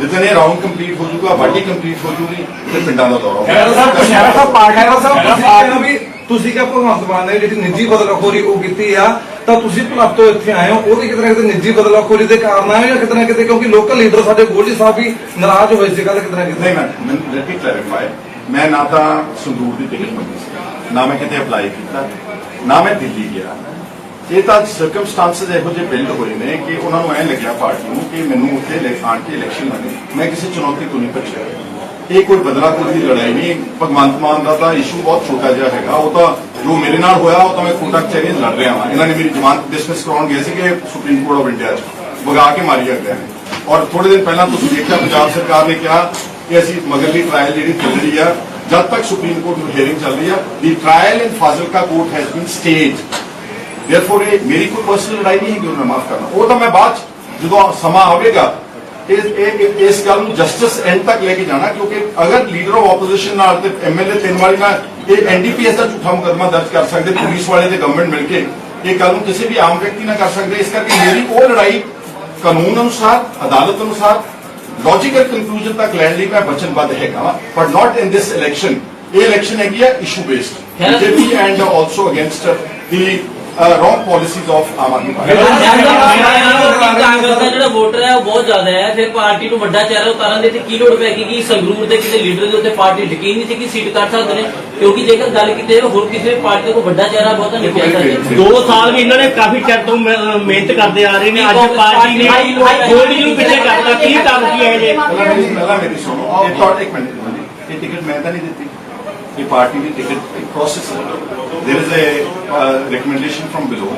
ਜਿੱਦਣ ਇਹ ਰਾਉਂਡ ਕੰਪਲੀਟ ਹੋ ਜਾਊਗਾ ਵਾਢੀ ਕੰਪਲੀਟ ਹੋ ਜਾਊਗੀ ਤੇ ਪਿੰਡਾਂ ਦਾ ਦੌਰਾ ਖੈਰਾ ਸਾਹਿਬ ਖੈਰਾ ਸਾਹਿਬ ਤੁਸੀਂ ਕਿਹਾ ਵੀ ਤੁਸੀਂ ਕਿਹਾ ਭਗਵੰਤ ਮਾਨ ਨੇ ਜਿਹੜੀ ਨਿੱਜੀ ਬਦਲਾਖੋਰੀ ਉਹ ਕੀਤੀ ਆ। ਤਾਂ ਤੁਸੀਂ ਭਲੱਬ ਤੋਂ ਇੱਥੇ ਆਏ ਹੋ। ਉਹਦੀ ਕਿਤੇ ਨਾ ਕਿਤੇ ਨਿੱਜੀ ਬਦਲਾਖੋਰੀ ਦੇ ਕਾਰਨ ਆਏ ਹੋ ਜਾਂ ਕਿਤੇ ਨਾ ਕਿਤੇ, ਕਿਉਂਕਿ ਲੋਕਲ ਲੀਡਰ ਸਾਡੇ ਗੋਲੀ ਸਾਹਿਬ ਵੀ ਨਾਰਾਜ਼ ਹੋਏ ਸੀ ਕੱਲ ਕਿਤੇ ਨਾ ਕਿਤੇ। ਨਹੀਂ, ਮੈਂ ਲੈਟ ਮੀ ਕਲੈਰੀਫਾਈ ਮੈਂ ਨਾ ਤਾਂ ਸੰਦੂਰ ਦੀ ਟਿਕਟ ਮੰਗੀ ਸੀ, ਨਾ ਮੈਂ ਕਿਤੇ ਅਪਲਾਈ ਕੀਤਾ, ਨਾ ਮੈਂ ਦਿੱਲੀ ਗਿਆ। ਇਹ ਤਾਂ ਸਰਕਮਸਟੈਂਸਸ ਇਹੋ ਜਿਹੇ ਬਿਲਡ ਹੋਏ ਨੇ ਕਿ ਉਹਨਾਂ ਨੂੰ ਐ ਲੱਗਿਆ ਪਾਰਟੀ ਨੂੰ ਕਿ ਮੈਨੂੰ ਉੱਥੇ ਆਣ ਕੇ ਇਲੈਕਸ਼ਨ ਲੜੇ ਮੈਂ ਕਿਸੇ ਚੁਣੌਤੀ ਤੋਂ ਨਹੀਂ ਭੱਜਿਆ। ਇਹ ਕੋਈ ਬਦਲਾਖੋਰੀ ਦੀ ਲੜਾਈ ਨਹੀਂ, ਭਗਵੰਤ ਮਾਨ ਦਾ ਤਾਂ ਇਸ਼ੂ ਬਹੁਤ ਛੋਟਾ ਜਿਹਾ ਹੈਗਾ। ਉਹ ਤਾਂ ਜੋ ਮੇਰੇ ਨਾਲ ਹੋਇਆ, ਉਹ ਤਾਂ ਮੈਂ ਕੋਟਾ ਕਚਹਿਰੀ ਲੜ ਰਿਹਾ ਹਾਂ। ਇਹਨਾਂ ਨੇ ਮੇਰੀ ਜ਼ਮਾਨਤ ਡਿਸਮਿਸ ਕਰਾਉਣ ਗਏ ਸੀ ਕਿ ਸੁਪਰੀਮ ਕੋਰਟ ਆਫ ਇੰਡੀਆ 'ਚ। ਵਗਾ ਕੇ ਮਾਰੀ ਗਿਆ ਨੇ ਔਰ ਥੋੜੇ ਦਿਨ ਪਹਿਲਾਂ ਤੁਸੀਂ ਦੇਖਿਆ, ਪੰਜਾਬ ਸਰਕਾਰ ਨੇ ਕਿਹਾ ਕਿ ਅਸੀਂ ਮਗਰਲੀ ਟ੍ਰਾਇਲ ਜਿਹੜੀ ਚੱਲ ਰਹੀ ਆ, ਜਦ ਤੱਕ ਸੁਪਰੀਮ ਕੋਰਟ ਨੂੰ ਹੀਅਰਿੰਗ ਚੱਲ ਰਹੀ ਆ the trial in Fazilka court has been stayed therefore ਇਹ ਮੇਰੀ ਕੋਈ ਪਰਸਨਲ ਲੜਾਈ ਨਹੀਂ ਹੈ ਕਿ ਉਹਨਾਂ ਮਾਫ ਕਰਨਾ। ਉਹ ਤਾਂ ਮੈਂ ਬਾਅਦ 'ਚ ਜਦੋਂ ਸਮਾਂ ਆਵੇਗਾ ਇਸ ਇਹ ਇਹ- ਇਸ ਗੱਲ ਨੂੰ ਜਸਟਿਸ ਐਂਡ ਤੱਕ ਲੈ ਕੇ ਜਾਣਾ ਕਿਉਂਕਿ ਅਗਰ ਲੀਡਰ ਆਫ ਆਪੋਜੀਸ਼ਨ ਨਾਲ ਤੇ ਐਮਐਲਏ ਤਿੰਨ ਵਾਰੀ ਨਾਲ ਇਹ ਐਨਡੀਪੀਐਸ ਦਾ ਝੂਠਾ ਮੁਕੱਦਮਾ ਦਰਜ ਕਰ ਸਕਦੇ ਪੁਲਿਸ ਵਾਲੇ ਤੇ ਗਵਰਨਮੈਂਟ ਮਿਲ ਕੇ ਇਹ ਗੱਲ ਨੂੰ ਕਿਸੇ ਵੀ ਆਮ ਵਿਅਕਤੀ ਨਾਲ ਕਰ ਸਕਦੇ ਇਸ ਕਰਕੇ ਮੇਰੀ ਉਹ ਲੜਾਈ ਕਾਨੂੰਨ ਅਨੁਸਾਰ ਅਦਾਲਤ ਅਨੁਸਾਰ ਲੌਜੀਕਲ ਕੰਕਲੂਜਨ ਤੱਕ ਲੈਣ ਲਈ ਮੈਂ ਵਚਨਬੱਧ ਹੈਗਾ but not in this election ਇਹ ਇਲੈਕਸ਼ਨ ਹੈਗੀ ਹੈ ਇਸ਼ੂ ਬੇਸਡ ਖੈਰ- BJP and also against the wrong policies of Aam Aadmi party. Congress ਦਾ ਜਿਹੜਾ ਵੋਟਰ ਹੈ ਉਹ ਬਹੁਤ ਜ਼ਿਆਦਾ ਹੈ। ਫਿਰ ਪਾਰਟੀ ਨੂੰ ਵੱਡਾ ਚਿਹਰਾ ਉਤਾਰਨ ਦੇ ਤੇ ਕੀ ਲੋੜ ਪੈ ਗਈ ਕਿ ਸੰਗਰੂਰ ਦੇ ਕਿਸੇ ਲੀਡਰ ਦੇ ਉੱਤੇ ਪਾਰਟੀ ਯਕੀਨ ਨਹੀਂ ਸੀ ਕਿ ਸੀਟ ਕੱਢ ਸਕਦੇ ਨੇ? ਕਿਉਂਕਿ ਜੇਕਰ ਗੱਲ ਕੀਤੀ ਜਾਵੇ ਹੋਰ ਕਿਸੇ ਪਾਰਟੀ ਵੱਡਾ ਚਿਹਰਾ ਬਹੁਤਾ ਨਹੀਂ ਕਹਿ ਸਕਦੇ। ਦੋ ਸਾਲ ਵੀ ਇਹਨਾਂ ਨੇ ਕਾਫੀ ਚਿਰ ਤੋਂ ਮਿਹ- ਮਿਹਨਤ ਕਰਦੇ ਆ ਰਹੇ ਨੇ। ਅੱਜ ਪਾਰਟੀ ਨੇ ਗੋਲਡੀ ਨੂੰ ਪਿੱਛੇ ਕਰਤਾ ਕੀ ਕੰਮ ਕੀ ਹੈ ਜੇ ਪਹਿਲਾਂ ਮੇਰੀ ਪਹਿਲਾਂ ਮੇਰੀ ਸੁਣੋ ਇਹ ਤੁਹਾਡੇ ਇੱਕ ਮਿੰਟ। ਇਹ ਟਿਕਟ ਮੈਂ ਤਾਂ ਨਹੀਂ ਦਿੱਤੀ। ਕਿ ਪਾਰਟੀ ਦੀ ਟਿਕਟ ਇੱਕ ਪ੍ਰੋਸੈਸ ਹੈ। There is a uh, recommendation from below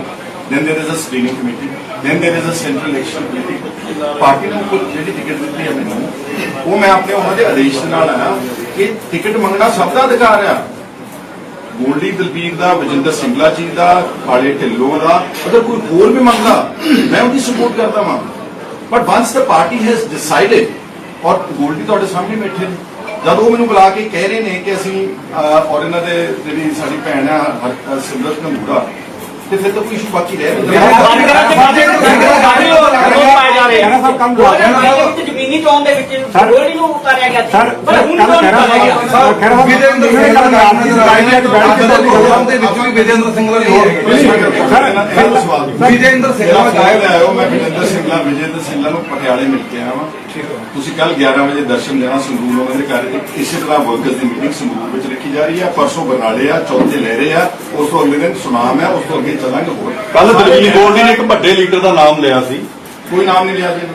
then there is a screening committee then there is a central election committee. Party ਨੂੰ ਕੋਈ ਜਿਹੜੀ ਟਿਕਟ ਦਿੱਤੀ ਹੈ ਮੈਨੂੰ ਉਹ ਮੈਂ ਆਪਣੇ ਉਹਨਾਂ ਦੇ ਆਦੇਸ਼ ਦੇ ਨਾਲ ਆਇਆ ਕਿ ਟਿਕਟ ਮੰਗਣਾ ਸਭ ਦਾ ਅਧਿਕਾਰ ਆ। ਗੋਲਡੀ ਦਲਬੀਰ ਦਾ ਬਜਿੰਦਰ ਸਿੰਗਲਾ ਜੀ ਦਾ ਖਾਲੇ ਢਿੱਲੋਂ ਦਾ ਅਗਰ ਕੋਈ ਹੋਰ ਵੀ ਮੰਗਦਾ ਮੈਂ ਉਹਦੀ ਸਪੋਰਟ ਕਰਦਾ ਵਾਂ। But once the party has decided ਔਰ ਗੋਲਡੀ ਤੁਹਾਡੇ ਸਾਹਮਣੇ ਬੈਠੇ ਨੇ ਜਦ ਉਹ ਮੈਨੂੰ ਬੁਲਾ ਕੇ ਕਹਿ ਰਹੇ ਨੇ ਕਿ ਅਸੀਂ ਔਰ ਇਹਨਾਂ ਦੇ ਜਿਹੜੀ ਸਾਡੀ ਭੈਣ ਆ ਸਿਮਰਤ ਨੰਗੂੜਾ ਤੇ ਫਿਰ ਤਾਂ ਕੋਈ ਇਸ਼ੂ ਬਾਕੀ ਰਹਿ ਨਹੀਂ ਜ਼ਮੀਨੀ ਚੋਣ ਦੇ ਵਿੱਚ ਗੋਲਡੀ ਨੂੰ ਉਤਾਰਿਆ ਗਿਆ ਸੀ। ਪਰ ਹੁਣ ਕਿਉਂ ਨਹੀਂ ਕਹਿ ਰਿਹਾ ਉਤਾਰਿਆ ਗਿਆ। ਖੈਰ ਵਿਜੇਂਦਰ ਸਿੰਘ ਦਾ ਵਿੱਚ ਵੀ ਵਿਜੇਂਦਰ ਸਿੰਘ ਦਾ ਨਹੀਂ ਹੈਗਾ। ਵਿਜੇਂਦਰ ਸਿੰਘ ਮੇਰਾ ਦਾ ਫੋਨ ਗਾਇਬ ਆਇਓ ਮੈਂ ਵਿਜੇਂਦਰ ਸਿੰਘਲਾ ਵਿਜੇਂਦਰ ਸਿੰਘਲਾ ਨੂੰ ਪਟਿਆਲੇ ਮਿਲ ਕੇ ਆਇਆ ਵਾਂ। ਤੁਸੀਂ ਕੱਲ 11 ਵਜੇ ਦਰਸ਼ਨ ਦੇਣਾ ਸੰਗਰੂਰ ਉਹਨਾਂ ਦੇ ਘਰ ਇਸੇ ਤਰ੍ਹਾਂ ਵਰਕਰਸ ਦੀ ਮੀਟਿੰਗ ਸੰਗਰੂਰ ਵਿੱਚ ਰੱਖੀ ਜਾ ਰਹੀ ਹੈ ਪਰਸੋਂ ਬਰਨਾਲੇ ਆ ਚੌਥੇ ਲਹਿਰੇ ਆ ਉਸ ਤੋਂ ਅਗਲੇ ਦਿਨ ਸੁਨਾਮ ਹੈ ਉਸ ਤੋਂ ਅੱਗੇ ਚੱਲਾਂਗੇ ਹੋਰ। ਕੱਲ ਦਲਵੀਰ ਗੋਲਡੀ ਨੇ ਇੱਕ ਵੱਡੇ ਲੀਡਰ ਦਾ ਨਾਮ ਲਿਆ ਸੀ। ਕੋਈ ਨਾਮ ਨਹੀਂ ਲਿਆ ਜੀ।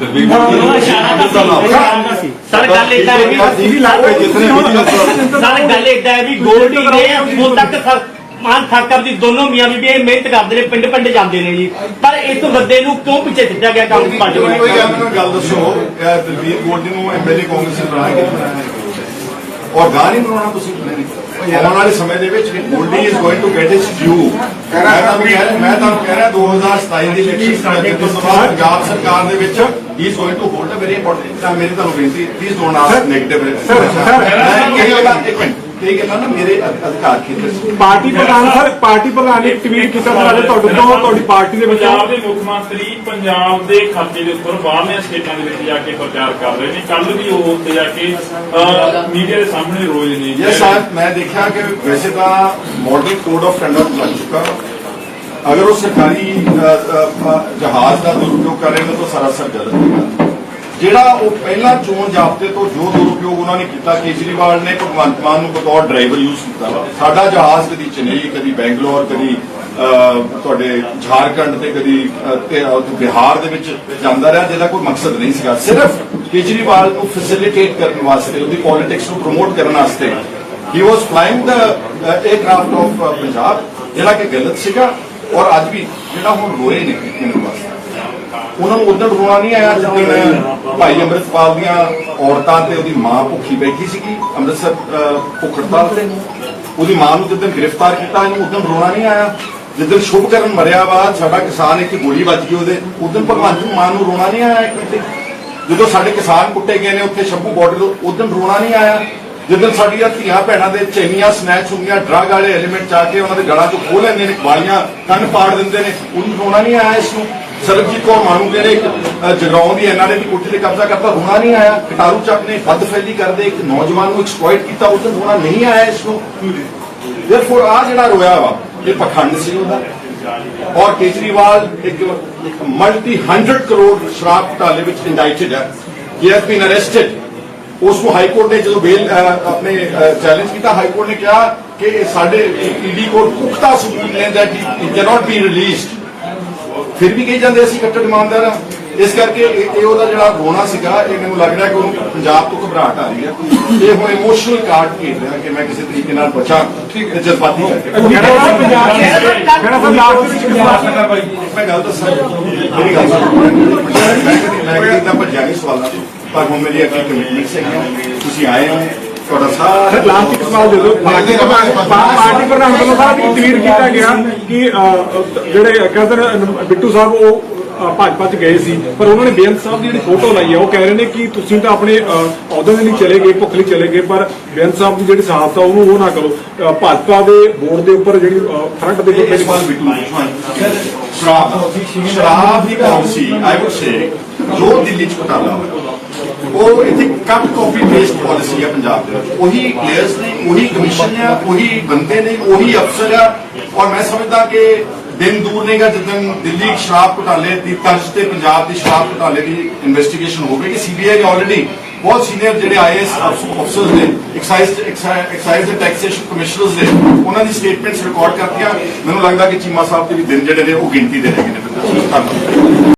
ਦਲਵੀਰ ਗੋਲਡੀ ਦਾ ਨਾਮ ਸਰ ਗੱਲ ਇਦਾਂ ਹੈ ਵੀ ਵੀ ਲੱਗ ਪਏ ਜਿਸ ਨੇ ਵੀਡੀਓ ਸਰ ਗੱਲ ਇਦਾਂ ਹੈ ਵੀ ਗੋਲਡੀ ਨੇ ਹੁਣ ਤੱਕ ਸਰ ਮਾਨ ਠਾਕਰ ਦੀ ਦੋਨੋਂ ਮੀਆਂ ਬੀਬੀ ਇਹ ਮਿਹਨਤ ਕਰਦੇ ਨੇ ਪਿੰਡ ਪਿੰਡ ਜਾਂਦੇ ਨੇ ਜੀ। ਪਰ ਇਸ ਬੰਦੇ ਨੂੰ ਕਿਉਂ ਪਿੱਛੇ ਸਿੱਟਿਆ ਗਿਆ ਕੰਮ ਪਾਰਟੀ ਕੋਈ ਕੋਈ ਗੱਲ? ਮੈਨੂੰ ਗੱਲ ਦੱਸੋ ਇਹ ਦਲਵੀਰ ਗੋਲਡੀ ਨੂੰ ਐਮਐਲਏ ਕਾਂਗਰਸ ਨੇ ਬਣਾਇਆ ਕਿ ਬਣਾਇਆ? ਔਰ ਗਾਂ ਨਹੀਂ ਬਣਾਉਣਾ ਤੁਸੀਂ ਨਹੀਂ ਆਉਣ ਵਾਲੇ ਸਮੇਂ ਦੇ ਵਿੱਚ Goldy is going to get his due ਮੈਂ ਤੁਹਾਨੂੰ ਕਹਿ ਰਿਹਾ ਮੈਂ ਤੁਹਾਨੂੰ ਕਹਿ ਰਿਹਾ 2027 ਦੀ ਇਲੈਕਸ਼ਨ ਦੇ ਤੋਂ ਬਾਅਦ ਪੰਜਾਬ ਸਰਕਾਰ ਦੇ ਵਿੱਚ is going to hold a very important ਤਾਂ ਮੇਰੀ ਤੁਹਾਨੂੰ ਬੇਨਤੀ ਪਲੀਜ਼ ਡੋਨਟ ਆਸਕ ਨੈਗੇਟਿਵ ਕਈ ਗੱਲਾਂ ਇੱਕ ਮਿੰਟ। ਕਈ ਗੱਲਾਂ ਨਾ ਮੇਰੇ ਅਧ- ਅਧਿਕਾਰ ਖੇਤਰ ਪਾਰਟੀ ਪ੍ਰਧਾਨ ਸਰ ਪਾਰਟੀ ਪ੍ਰਧਾਨ ਨੇ ਇੱਕ ਟਵੀਟ ਕੀਤਾ ਸਰ ਅੱਜ ਤੁਹਾਡੇ ਤੋਂ ਤੁਹਾਡੀ ਪਾਰਟੀ ਦੇ ਵਿੱਚ। ਪੰਜਾਬ ਦੇ ਮੁੱਖ ਮੰਤਰੀ ਪੰਜਾਬ ਦੇ ਖਰਚੇ ਦੇ ਉੱਪਰ ਬਾਹਰਲੇ ਸਟੇਟਾਂ ਦੇ ਵਿੱਚ ਜਾ ਕੇ ਪ੍ਰਚਾਰ ਕਰ ਰਹੇ ਨੇ। ਕੱਲ ਵੀ ਉਹ ਉੱਥੇ ਜਾ ਕੇ ਮੀਡੀਆ ਦੇ ਸਾਹਮਣੇ ਰੋਜ਼ ਨੇ। ਇਹ ਮੈਂ ਦੇਖਿਆ ਕਿ ਵੈਸੇ ਤਾਂ ਮਾਡਲ ਕੋਡ ਆਫ ਕੰਡਕਟ ਬਣ ਚੁੱਕਾ। ਅਗਰ ਉਹ ਸਰਕਾਰੀ ਜਹਾਜ਼ ਦਾ ਦੁਰਉਪਯੋਗ ਕਰ ਰਹੇ ਨੇ ਤਾਂ ਸਰਾਸਰ ਗਲਤ ਹੈ ਜਿਹੜਾ ਉਹ ਪਹਿਲਾਂ ਚੋਣ ਜਾਬਤੇ ਤੋਂ ਜੋ ਦੁਰਉਪਯੋਗ ਉਹਨਾਂ ਨੇ ਕੀਤਾ, ਕੇਜਰੀਵਾਲ ਨੇ ਭਗਵੰਤ ਮਾਨ ਨੂੰ ਬਤੌਰ ਡਰਾਈਵਰ ਯੂਜ਼ ਕੀਤਾ ਵਾ। ਸਾਡਾ ਜਹਾਜ਼ ਕਦੀ ਚੇਨਈ, ਕਦੀ ਬੈਂਗਲੌਰ, ਕਦੀ ਤੁਹਾਡੇ ਝਾਰਖੰਡ ਤੇ ਕਦੀ ਬਿਹਾਰ ਦੇ ਵਿੱਚ ਜਾਂਦਾ ਰਿਹਾ, ਜਿਹਦਾ ਕੋਈ ਮਕਸਦ ਨਹੀਂ ਸੀਗਾ ਸਿਰਫ ਕੇਜਰੀਵਾਲ ਨੂੰ ਫੈਸਿਲਿਟੇਟ ਕਰਨ ਵਾਸਤੇ, ਉਹਦੀ ਪੋਲਿਟਿਕਸ ਨੂੰ ਪ੍ਰਮੋਟ ਕਰਨ ਵਾਸਤੇ ਹੀ ਵਾਸ ਫਲਾਈਂਗ ਦਾ 에ਅਰਕ੍ਰਾਫਟ ਆਫ ਪੰਜਾਬ ਜਿਹੜਾ ਕਿ ਗਲਤ ਸੀਗਾ, ਔਰ ਅੱਜ ਵੀ ਜਿਹੜਾ ਹੁਣ ਰੋਏ ਨੇ ਮੈਨੂੰ ਵਾਸਤੇ ਉਹਨਾਂ ਨੂੰ ਉਦੋਂ ਰੋਣਾ ਨਹੀਂ ਆਇਆ ਜਦੋਂ ਭਾਈ ਅੰਮ੍ਰਿਤਪਾਲ ਦੀਆਂ ਔਰਤਾਂ ਤੇ ਉਹਦੀ ਮਾਂ ਭੁੱਖੀ ਬੈਠੀ ਸੀਗੀ ਅੰਮ੍ਰਿਤਸਰ ਅਹ, ਤੇ। ਉਹਦੀ ਮਾਂ ਨੂੰ ਜਦੋਂ ਗ੍ਰਿਫਤਾਰ ਕੀਤਾ ਇਹਨੂੰ ਉਦੋਂ ਰੋਣਾ ਨਹੀਂ ਆਇਆ। ਜਦੋਂ ਸ਼ੁਭਕਰਨ ਮਰਿਆ ਵਾ ਸਾਡਾ ਕਿਸਾਨ ਇੱਕ ਗੋਲੀ ਵੱਜ ਗਈ ਉਹਦੇ ਉਦੋਂ ਭਗਵੰਤ ਮਾਨ ਨੂੰ ਰੋਣਾ ਨਹੀਂ ਆਇਆ ਇੱਕ ਮਿੰਟ। ਜਦੋਂ ਸਾਡੇ ਕਿਸਾਨ ਕੁੱਟੇ ਗਏ ਨੇ ਉੱਥੇ ਸ਼ੰਭੂ ਬਾਰਡਰ ਉਦੋਂ ਰੋਣਾ ਨਹੀਂ ਆਇਆ। ਜਦੋਂ ਸਾਡੀਆਂ ਧੀਆਂ ਭੈਣਾਂ ਦੇ ਚੈਨੀਆਂ ਸਨੈਚ ਹੁੰਦੀਆਂ ਡਰਗ ਵਾਲੇ ਐਲੀਮੈਂਟ ਚਾ ਕੇ ਉਹਨਾਂ ਦੇ ਗਲਾਂ ਚੋਂ ਖੋਹ ਲੈਂਦੇ ਨੇ ਵਾਲੀਆਂ ਕੰਨ ਪਾੜ ਦਿੰਦੇ ਨੇ ਉਹਨੂੰ ਰੋਣਾ ਨਹੀਂ ਆਇਆ ਇਸ ਨੂੰ। ਸਰਬਜੀਤ ਕੌਰ ਮਾਨੂ ਜਿਹੜੇ ਇੱਕ ਜਗਰਾਉਂ ਦੀ ਐਨਆਰਏ ਦੀ ਕੋਠੀ ਤੇ ਕਬਜ਼ਾ ਕਰਤਾ ਰੋਣਾ ਨਹੀਂ ਆਇਆ। ਕਟਾਰੂ ਚੱਕ ਨੇ ਬਦਫੈਲੀ ਕਰਦੇ ਇੱਕ ਨੌਜਵਾਨ ਨੂੰ ਐਕਸਪਲੋਇਟ ਕੀਤਾ ਉਦੋਂ ਰੋਣਾ ਨਹੀਂ ਆਇਆ ਇਸ ਨੂੰ। ਦੇਰਫੋਰ ਆ ਜਿਹੜਾ ਰੋਇਆ ਵਾ, ਇਹ ਪਖੰਡ ਸੀ ਉਹਦਾ। ਔਰ ਕੇਜਰੀਵਾਲ ਇੱਕ ਮਲਟੀ 100 ਕਰੋੜ ਸ਼ਰਾਬ ਘੁਟਾਲੇ ਵਿੱਚ ਇੰਡਾਈਟਡ ਹੈ। ਹੀ ਹੈਜ਼ ਬੀਨ ਅਰੈਸਟਡ ਉਸ ਨੂੰ ਹਾਈ ਕੋਰਟ ਨੇ ਜਦੋਂ ਬੇਲ ਆਪਣੇ ਚੈਲੰਜ ਕੀਤਾ ਹਾਈ ਕੋਰਟ ਨੇ ਕਿਹਾ ਕਿ ਇਹ ਸਾਡੇ ਈਡੀ ਕੋਲ ਪੁਖਤਾ ਸਬੂਤ ਨੇ that he cannot be released ਫਿਰ ਵੀ ਕਹੀ ਜਾਂਦੇ ਅਸੀਂ ਕੱਟੜ ਇਮਾਨਦਾਰ ਆ ਇਸ ਕਰਕੇ ਇਹ ਉਹਦਾ ਜਿਹੜਾ ਰੋਣਾ ਸੀਗਾ ਇਹ ਮੈਨੂੰ ਲੱਗ ਰਿਹਾ ਕਿ ਉਹਨੂੰ ਪੰਜਾਬ ਤੋਂ ਘਬਰਾਹਟ ਆ ਰਹੀ ਹੈ ਇਹ ਹੁਣ ਇਮੋਸ਼ਨਲ ਕਾਰਡ ਖੇਡ ਰਿਹਾ ਕਿ ਮੈਂ ਕਿਸੇ ਤਰੀਕੇ ਨਾਲ ਬਚਾਂ ਠੀਕ ਹੈ ਜਜ਼ਬਾਤੀ ਪੰਜਾਬ ਮੈਂ ਗੱਲ ਦੱਸਾਂ ਮੇਰੀ ਗੱਲ ਮੈਂ ਕਦੀ ਤਾਂ ਭੱਜਿਆ ਨਹੀਂ ਸਵਾਲਾਂ ਤੋਂ ਪਰ ਹੁਣ ਮੇਰੀ ਅੱਗੇ ਕਮਿਟਮੈਂਟ ਹੈਗੀਆਂ ਤੁਸੀਂ ਆਏ ਹੋ ਤੁਹਾਡਾ ਸਾਰਾ ਲਾਸਟ ਇੱਕ ਸਵਾਲ ਦੇ ਦਿਓ। ਪਾਰਟੀ ਪ੍ਰਧਾਨ ਵੱਲੋਂ ਸਾਹਿਬ ਇੱਕ ਟਵੀਟ ਕੀਤਾ ਗਿਆ ਕਿ ਅਹ, ਜਿਹੜੇ ਕਹਿੰਦੇ ਨੇ ਬਿੱਟੂ ਸਾਹਿਬ ਉਹ ਅਹ, ਭਾਜਪਾ ਚ ਗਏ ਸੀ। ਪਰ ਉਹਨਾਂ ਨੇ ਬੇਅੰਤ ਸਾਹਿਬ ਦੀ ਜਿਹੜੀ ਫੋਟੋ ਲਾਈ ਹੈ ਉਹ ਕਹਿ ਰਹੇ ਨੇ ਕਿ ਤੁਸੀਂ ਤਾਂ ਆਪਣੇ ਅਹ, ਅਹੁਦੇ ਦੇ ਲਈ ਚਲੇ ਗਏ ਭੁੱਖ ਲਈ ਚਲੇ ਗਏ ਪਰ ਬੇਅੰਤ ਸਾਹਿਬ ਦੀ ਜਿਹੜੀ ਸਾਹਸ ਆ ਉਹਨੂੰ ਉਹ ਨਾ ਕਰੋ। ਅਹ, ਭਾਜਪਾ ਦੇ ਬੋਰਡ ਦੇ ਉੱਪਰ ਜਿਹੜੀ ਫਰੰਟ ਦੇ ਉੱਪਰ ਸ਼ਰਾਬ ਸ਼ਰਾਬ ਦੀ ਪਾਲਿਸੀ ਆਈ ਵੁੱਡ ਸੇ ਜੋ ਦਿੱਲੀ ਚ ਘਟਾਲਾ ਹੋਇਆ। ਉਹ ਇੱਥੇ ਕੱਟ ਕਾਪੀ ਪੇਸਟ ਪਾਲਿਸੀ ਹੈ ਪੰਜਾਬ ਦੇ ਵਿੱਚ। ਉਹੀ ਪਲੇਅਰਸ ਨੇ, ਉਹੀ ਕਮਿਸ਼ਨ ਹੈ ਉਹੀ ਬੰਦੇ ਨੇ, ਉਹੀ ਅਫਸਰ ਆ। ਔਰ ਮੈਂ ਸਮਝਦਾ ਕਿ ਦਿਨ ਦੂਰ ਨਹੀਂਗਾ ਜਦੋਂ ਦਿੱਲੀ ਸ਼ਰਾਬ ਘੁਟਾਲੇ ਦੀ ਤਰਜ਼ ਤੇ ਪੰਜਾਬ ਦੀ ਸ਼ਰਾਬ ਘੁਟਾਲੇ ਦੀ ਇਨਵੈਸਟੀਗੇਸ਼ਨ ਹੋਵੇਗੀ ਸੀਬੀਆਈ ਆਲਰੇਡੀ ਬਹੁਤ ਸੀਨੀਅਰ ਜਿਹੜੇ ਆਈਐਸ ਅਫਸਰਸ ਨੇ ਐਕਸਾਈਜ਼ ਐਕਸਾਈਜ਼ ਤੇ ਟੈਕਸੇਸ਼ਨ ਕਮਿਸ਼ਨਰਸ ਨੇ, ਉਹਨਾਂ ਦੀ ਸਟੇਟਮੈਂਟਸ ਰਿਕਾਰਡ ਕਰਤੀਆਂ। ਮੈਨੂੰ ਲੱਗਦਾ ਕਿ ਚੀਮਾ ਸਾਹਿਬ ਦੇ ਵੀ ਦਿਨ ਜਿਹੜੇ ਨੇ ਉਹ ਗਿਣਤੀ ਦੇ ਹੈਗੇ ਨੇ। ਧੰਨਵਾਦ।